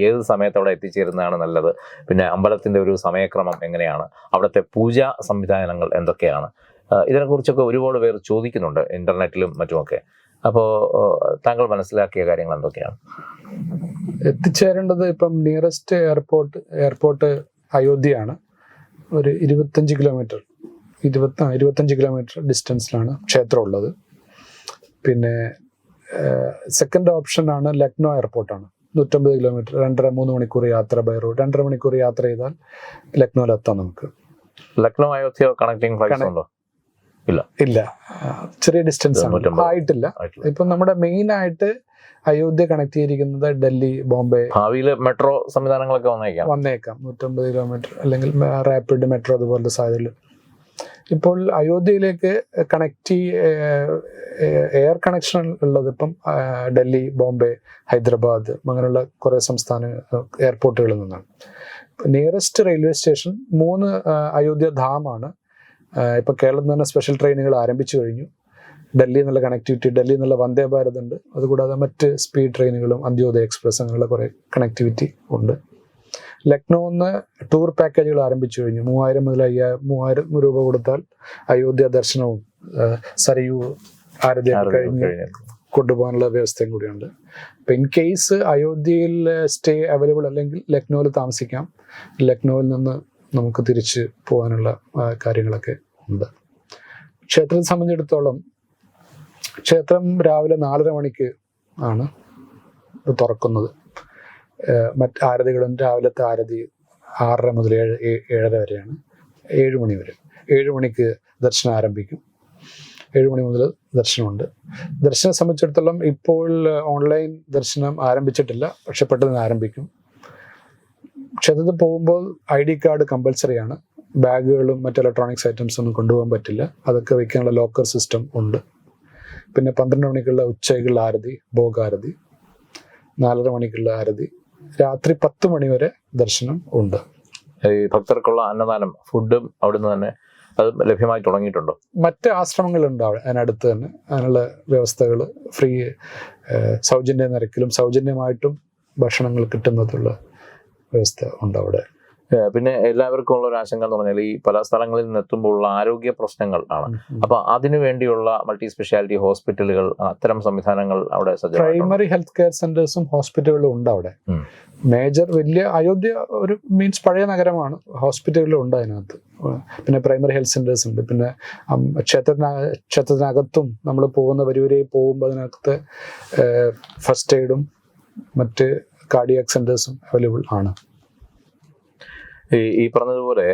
ഏത് സമയത്ത് അവിടെ എത്തിച്ചേരുന്നതാണ് നല്ലത്? പിന്നെ അമ്പലത്തിന്റെ ഒരു സമയക്രമം എങ്ങനെയാണ്? അവിടുത്തെ പൂജാ സംവിധാനങ്ങൾ എന്തൊക്കെയാണ്? ഇതിനെക്കുറിച്ചൊക്കെ ഒരുപാട് പേർ ചോദിക്കുന്നുണ്ട് ഇന്റർനെറ്റിലും മറ്റുമൊക്കെ. അപ്പോൾ താങ്കൾ മനസ്സിലാക്കിയ കാര്യങ്ങൾ എന്തൊക്കെയാണ്? എത്തിച്ചേരേണ്ടത് ഇപ്പം നിയറസ്റ്റ് എയർപോർട്ട് എയർപോർട്ട് അയോധ്യയാണ്. ഒരു ഇരുപത്തഞ്ച് കിലോമീറ്റർ ഇരുപത്തി ഇരുപത്തഞ്ച് കിലോമീറ്റർ ഡിസ്റ്റൻസിലാണ് ക്ഷേത്രം ഉള്ളത് പിന്നെ സെക്കൻഡ് ഓപ്ഷൻ ആണ് ലക്നോ എയർപോർട്ടാണ് നൂറ്റമ്പത് കിലോമീറ്റർ രണ്ടര മൂന്ന് മണിക്കൂർ യാത്ര ബൈ റോഡ് രണ്ടര മണിക്കൂർ യാത്ര ചെയ്താൽ ലക്നോയിലെത്താം നമുക്ക്. ലക്നോ അയോധ്യ കണക്ടിങ് ഫ്ലൈറ്റ് ഉണ്ടോ? ഇല്ല. ഇല്ല. ചെറിയ ഡിസ്റ്റൻസ് ആണ്. ആയിട്ടില്ല. ഇപ്പൊ നമ്മുടെ മെയിൻ ആയിട്ട് അയോധ്യ കണക്ട് ചെയ്തിരിക്കുന്നത് ഡൽഹി ബോംബെ. ഭാവിയിൽ മെട്രോ സംവിധാനങ്ങളൊക്കെ വന്നേക്കാം. വന്നേക്കാം. നൂറ്റമ്പത് കിലോമീറ്റർ അല്ലെങ്കിൽ റാപ്പിഡ് മെട്രോ അതുപോലത്തെ സാധ്യതകൾ ഇപ്പോൾ അയോധ്യയിലേക്ക് കണക്ട് എയർ കണക്ഷൻ ഉള്ളത് ഇപ്പം ഡൽഹി ബോംബെ ഹൈദരാബാദ് അങ്ങനെയുള്ള കുറേ സംസ്ഥാന എയർപോർട്ടുകളിൽ നിന്നാണ്. നിയറസ്റ്റ് റെയിൽവേ സ്റ്റേഷൻ മൂന്ന് അയോധ്യ ധാമാണ്. ആ, ഇപ്പൊ കേരളത്തിൽ തന്നെ സ്പെഷ്യൽ ട്രെയിനുകൾ ആരംഭിച്ചു കഴിഞ്ഞു. ഡൽഹി എന്നുള്ള കണക്ടിവിറ്റി ഡൽഹി എന്നുള്ള വന്ദേ ഭാരത് ഉണ്ട്. അതുകൂടാതെ മറ്റ് സ്പീഡ് ട്രെയിനുകളും അന്ത്യോദയ എക്സ്പ്രസ് അങ്ങനെയുള്ള കുറേ കണക്ടിവിറ്റി ഉണ്ട്. ലക്നൌ നിന്ന് ടൂർ പാക്കേജുകൾ ആരംഭിച്ചു കഴിഞ്ഞു. മൂവായിരം മുതൽ അയ്യായിരം മൂവായിരം രൂപ കൊടുത്താൽ അയോധ്യ ദർശനവും സരയൂ ആരതിയൊക്കെ കഴിഞ്ഞ് കൊണ്ടുപോകാനുള്ള വ്യവസ്ഥയും കൂടിയുണ്ട്. അപ്പം ഇൻ കേസ് അയോധ്യയിൽ സ്റ്റേ അവൈലബിൾ അല്ലെങ്കിൽ ലക്നൌവിൽ താമസിക്കാം. ലക്നൌവിൽ നിന്ന് നമുക്ക് തിരിച്ച് പോകാനുള്ള കാര്യങ്ങളൊക്കെ ഉണ്ട്. ക്ഷേത്രത്തെ സംബന്ധിച്ചിടത്തോളം ക്ഷേത്രം രാവിലെ നാലര മണിക്ക് ആണ് തുറക്കുന്നത്. മറ്റ് ആരതികളും രാവിലത്തെ ആരതി ആറര മുതൽ ഏഴ് ഏഴര വരെയാണ്. ഏഴ് മണി വരെ. ഏഴ് മണിക്ക് ദർശനം ആരംഭിക്കും. ഏഴ് മണി മുതൽ ദർശനമുണ്ട്. ദർശനം സംബന്ധിച്ചിടത്തോളം ഇപ്പോൾ ഓൺലൈൻ ദർശനം ആരംഭിച്ചിട്ടില്ല. പക്ഷെ പെട്ടെന്ന് ആരംഭിക്കും. ക്ഷേത്രത്തിൽ പോകുമ്പോൾ ഐ ഡി കാർഡ് കമ്പൽസറി ആണ് ബാഗുകളും മറ്റ് ഇലക്ട്രോണിക്സ് ഐറ്റംസ് ഒന്നും കൊണ്ടുപോകാൻ പറ്റില്ല. അതൊക്കെ വെക്കാനുള്ള ലോക്കർ സിസ്റ്റം ഉണ്ട്. പിന്നെ പന്ത്രണ്ട് മണിക്കുള്ള ഉച്ചയ്ക്കുള്ള ആരതി ഭോഗാരതി. നാലര മണിക്കുള്ള ആരതി. രാത്രി പത്ത് മണി വരെ ദർശനം ഉണ്ട്. ഈ ഭക്തർക്കുള്ള അന്നദാനം ഫുഡും അവിടുന്ന് തന്നെ അത് ലഭ്യമായി തുടങ്ങിയിട്ടുണ്ടോ? മറ്റ് ആശ്രമങ്ങളുണ്ട് അവിടെ അതിനടുത്ത് തന്നെ. അതിനുള്ള വ്യവസ്ഥകൾ ഫ്രീ സൗജന്യ നിരക്കിലും സൗജന്യമായിട്ടും ഭക്ഷണങ്ങൾ കിട്ടുന്നതുള്ള വ്യവസ്ഥ ഉണ്ട് അവിടെ. പിന്നെ എല്ലാവർക്കും ഉള്ള ഒരു ആശങ്ക എന്ന് പറഞ്ഞാൽ ഈ പല സ്ഥലങ്ങളിൽ നിന്ന് എത്തുമ്പോഴുള്ള ആരോഗ്യ പ്രശ്നങ്ങൾ ആണ്. അപ്പൊ അതിനു വേണ്ടിയുള്ള മൾട്ടി സ്പെഷ്യാലിറ്റി ഹോസ്പിറ്റലുകൾ അത്തരം സംവിധാനങ്ങൾ അവിടെ പ്രൈമറി ഹെൽത്ത് കെയർ സെന്റേഴ്സും ഹോസ്പിറ്റലുകളും ഉണ്ട് അവിടെ. മേജർ വലിയ അയോധ്യ ഒരു മീൻസ് പഴയ നഗരമാണ്. ഹോസ്പിറ്റലുകളും ഉണ്ട് അതിനകത്ത്. പിന്നെ പ്രൈമറി ഹെൽത്ത് സെന്റേഴ്സ് ഉണ്ട്. പിന്നെ ക്ഷേത്രത്തിന ക്ഷേത്രത്തിനകത്തും നമ്മൾ പോകുന്ന വരി വരെ പോകുമ്പോൾ അതിനകത്ത് ഫസ്റ്റ് എയ്ഡും മറ്റ് കാർഡിയാക് സെന്റേഴ്സും അവൈലബിൾ ആണ്. ഈ പറഞ്ഞതുപോലെ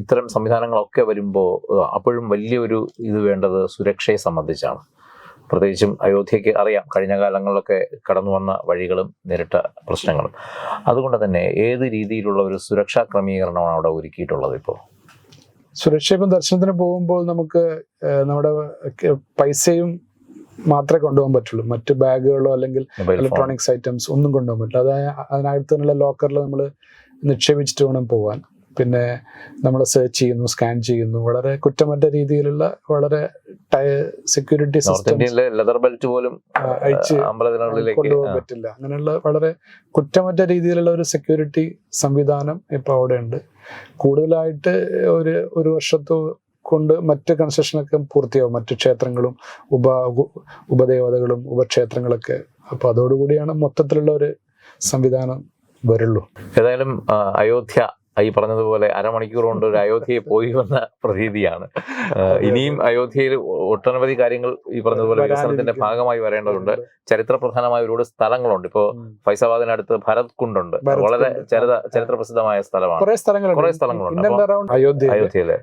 ഇത്തരം സംവിധാനങ്ങളൊക്കെ വരുമ്പോൾ അപ്പോഴും വലിയൊരു ഇത് വേണ്ടത് സുരക്ഷയെ സംബന്ധിച്ചാണ്. പ്രത്യേകിച്ചും അയോധ്യയ്ക്ക് അറിയാം കഴിഞ്ഞ കാലങ്ങളിലൊക്കെ കടന്നു വന്ന വഴികളും നേരിട്ട പ്രശ്നങ്ങളും. അതുകൊണ്ട് തന്നെ ഏത് രീതിയിലുള്ള ഒരു സുരക്ഷാ ക്രമീകരണമാണ് അവിടെ ഒരുക്കിയിട്ടുള്ളത് ഇപ്പോൾ സുരക്ഷ ഇപ്പം ദർശനത്തിന് പോകുമ്പോൾ നമുക്ക് നമ്മുടെ പൈസയും മാത്രമേ കൊണ്ടുപോകാൻ പറ്റുള്ളൂ. മറ്റ് ബാഗുകളോ അല്ലെങ്കിൽ ഇലക്ട്രോണിക്സ് ഐറ്റംസ് ഒന്നും കൊണ്ടുപോകാൻ പറ്റില്ല. അതായത് അതിനകത്ത് തന്നെയുള്ള ലോക്കറിൽ നമ്മൾ നിക്ഷേപിച്ചിട്ട് വേണം പോകാൻ പിന്നെ നമ്മൾ സെർച്ച് ചെയ്യുന്നു സ്കാൻ ചെയ്യുന്നു. വളരെ കുറ്റമറ്റ രീതിയിലുള്ള വളരെ സെക്യൂരിറ്റി സിസ്റ്റം ലെതർ ബെൽറ്റ് പോലും അയച്ച് കൊണ്ടുപോകാൻ പറ്റില്ല. അങ്ങനെയുള്ള വളരെ കുറ്റമറ്റ രീതിയിലുള്ള ഒരു സെക്യൂരിറ്റി സംവിധാനം ഇപ്പൊ അവിടെ ഉണ്ട് കൂടുതലായിട്ട് ഒരു ഒരു വർഷത്തോ കൊണ്ട് മറ്റ് കൺസ്ട്രക്ഷനൊക്കെ പൂർത്തിയാവും. മറ്റു ക്ഷേത്രങ്ങളും ഉപ ഉപ- ഉപദേവതകളും ഉപക്ഷേത്രങ്ങളൊക്കെ. അപ്പൊ അതോടുകൂടിയാണ് മൊത്തത്തിലുള്ള ഒരു സംവിധാനം വരുള്ളൂ. ഏതായാലും അയോധ്യ ഈ പറഞ്ഞതുപോലെ അരമണിക്കൂർ കൊണ്ട് ഒരു അയോധ്യയെ പോയി വന്ന പ്രതീതിയാണ്. ഇനിയും അയോധ്യയിൽ ഒട്ടനവധി കാര്യങ്ങൾ ഈ പറഞ്ഞതുപോലെ വികസനത്തിന്റെ ഭാഗമായി വരേണ്ടതുണ്ട്. ചരിത്ര പ്രധാനമായ ഒരുപാട് സ്ഥലങ്ങളുണ്ട്. ഇപ്പോ. ഫൈസാബാദിനടുത്ത് ഭരത് കുണ്ടുണ്ട്. വളരെ ചരിത്ര പ്രസിദ്ധമായ സ്ഥലമാണ്. കുറെ സ്ഥലങ്ങളുണ്ട്. അയോധ്യ അയോധ്യയിലെ.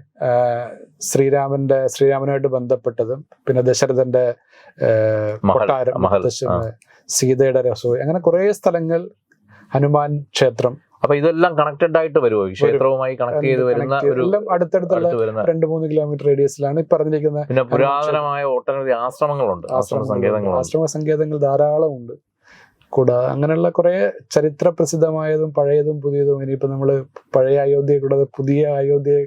ശ്രീരാമന്റെ ശ്രീരാമനായിട്ട് ബന്ധപ്പെട്ടതും പിന്നെ ദശരഥന്റെ കൊട്ടാരം സീതയുടെ രസവും അങ്ങനെ കുറെ സ്ഥലങ്ങൾ ഹനുമാൻ ക്ഷേത്രം. അപ്പൊ ഇതെല്ലാം കണക്റ്റഡ് ആയിട്ട് വരുമോ ഈ ക്ഷേത്രവുമായി കണക്ട് ചെയ്ത് വരുന്ന ഒരു അടുത്തടുത്തുള്ള രണ്ട് മൂന്ന് കിലോമീറ്റർ റേഡിയസിലാണ് പറഞ്ഞിരിക്കുന്ന പിന്നെ പുരാതനമായ ഒട്ടനവധി ആശ്രമങ്ങളുണ്ട് ആശ്രമ സങ്കേതങ്ങൾ ആശ്രമ സങ്കേതങ്ങൾ ധാരാളം ഉണ്ട് കൂടാതെ അങ്ങനെയുള്ള കുറെ ചരിത്ര പ്രസിദ്ധമായതും പഴയതും പുതിയതും ഇനിയിപ്പോ നമ്മൾ പഴയ അയോധ്യ കൂടാതെ പുതിയ അയോധ്യയെ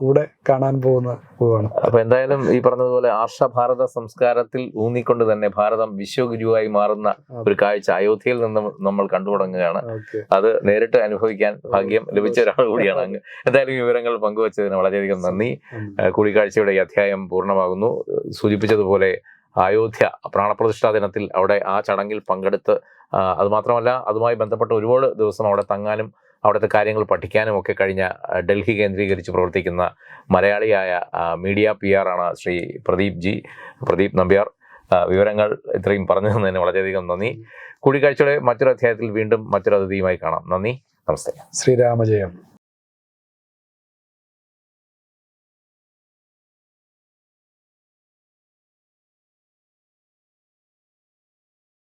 കൂടെ കാണാൻ പോകുന്ന പോവാണ്. അപ്പൊ എന്തായാലും ഈ പറഞ്ഞതുപോലെ ആർഷഭാരത സംസ്കാരത്തിൽ ഊന്നിക്കൊണ്ട് തന്നെ ഭാരതം വിശ്വഗുരുവായി മാറുന്ന ഒരു കാഴ്ച അയോധ്യയിൽ നിന്നും നമ്മൾ കണ്ടു തുടങ്ങുകയാണ്. അത് നേരിട്ട് അനുഭവിക്കാൻ ഭാഗ്യം ലഭിച്ച ഒരാൾ കൂടിയാണ് അങ്ങ്. എന്തായാലും ഈ വിവരങ്ങൾ പങ്കുവച്ചതിന് വളരെയധികം നന്ദി. കൂടിക്കാഴ്ചയുടെ ഈ അധ്യായം പൂർണമാകുന്നു. സൂചിപ്പിച്ചതുപോലെ അയോധ്യ പ്രാണപ്രതിഷ്ഠാ ദിനത്തിൽ അവിടെ ആ ചടങ്ങിൽ പങ്കെടുത്ത് അതുമാത്രമല്ല അതുമായി ബന്ധപ്പെട്ട് ഒരുപാട് ദിവസം അവിടെ തങ്ങാനും അവിടുത്തെ കാര്യങ്ങൾ പഠിക്കാനും ഒക്കെ കഴിഞ്ഞ ഡൽഹി കേന്ദ്രീകരിച്ച് പ്രവർത്തിക്കുന്ന മലയാളിയായ മീഡിയ പി ആർ ആണ് ശ്രീ പ്രദീപ് ജി. പ്രദീപ് നമ്പ്യാർ. വിവരങ്ങൾ ഇത്രയും പറഞ്ഞു തന്നതിന് വളരെയധികം നന്ദി. കൂടിക്കാഴ്ചയുടെ മറ്റൊരു അധ്യായത്തിൽ വീണ്ടും മറ്റൊരു അതിഥിയുമായി കാണാം. നന്ദി. നമസ്തേ. ശ്രീരാമജയം.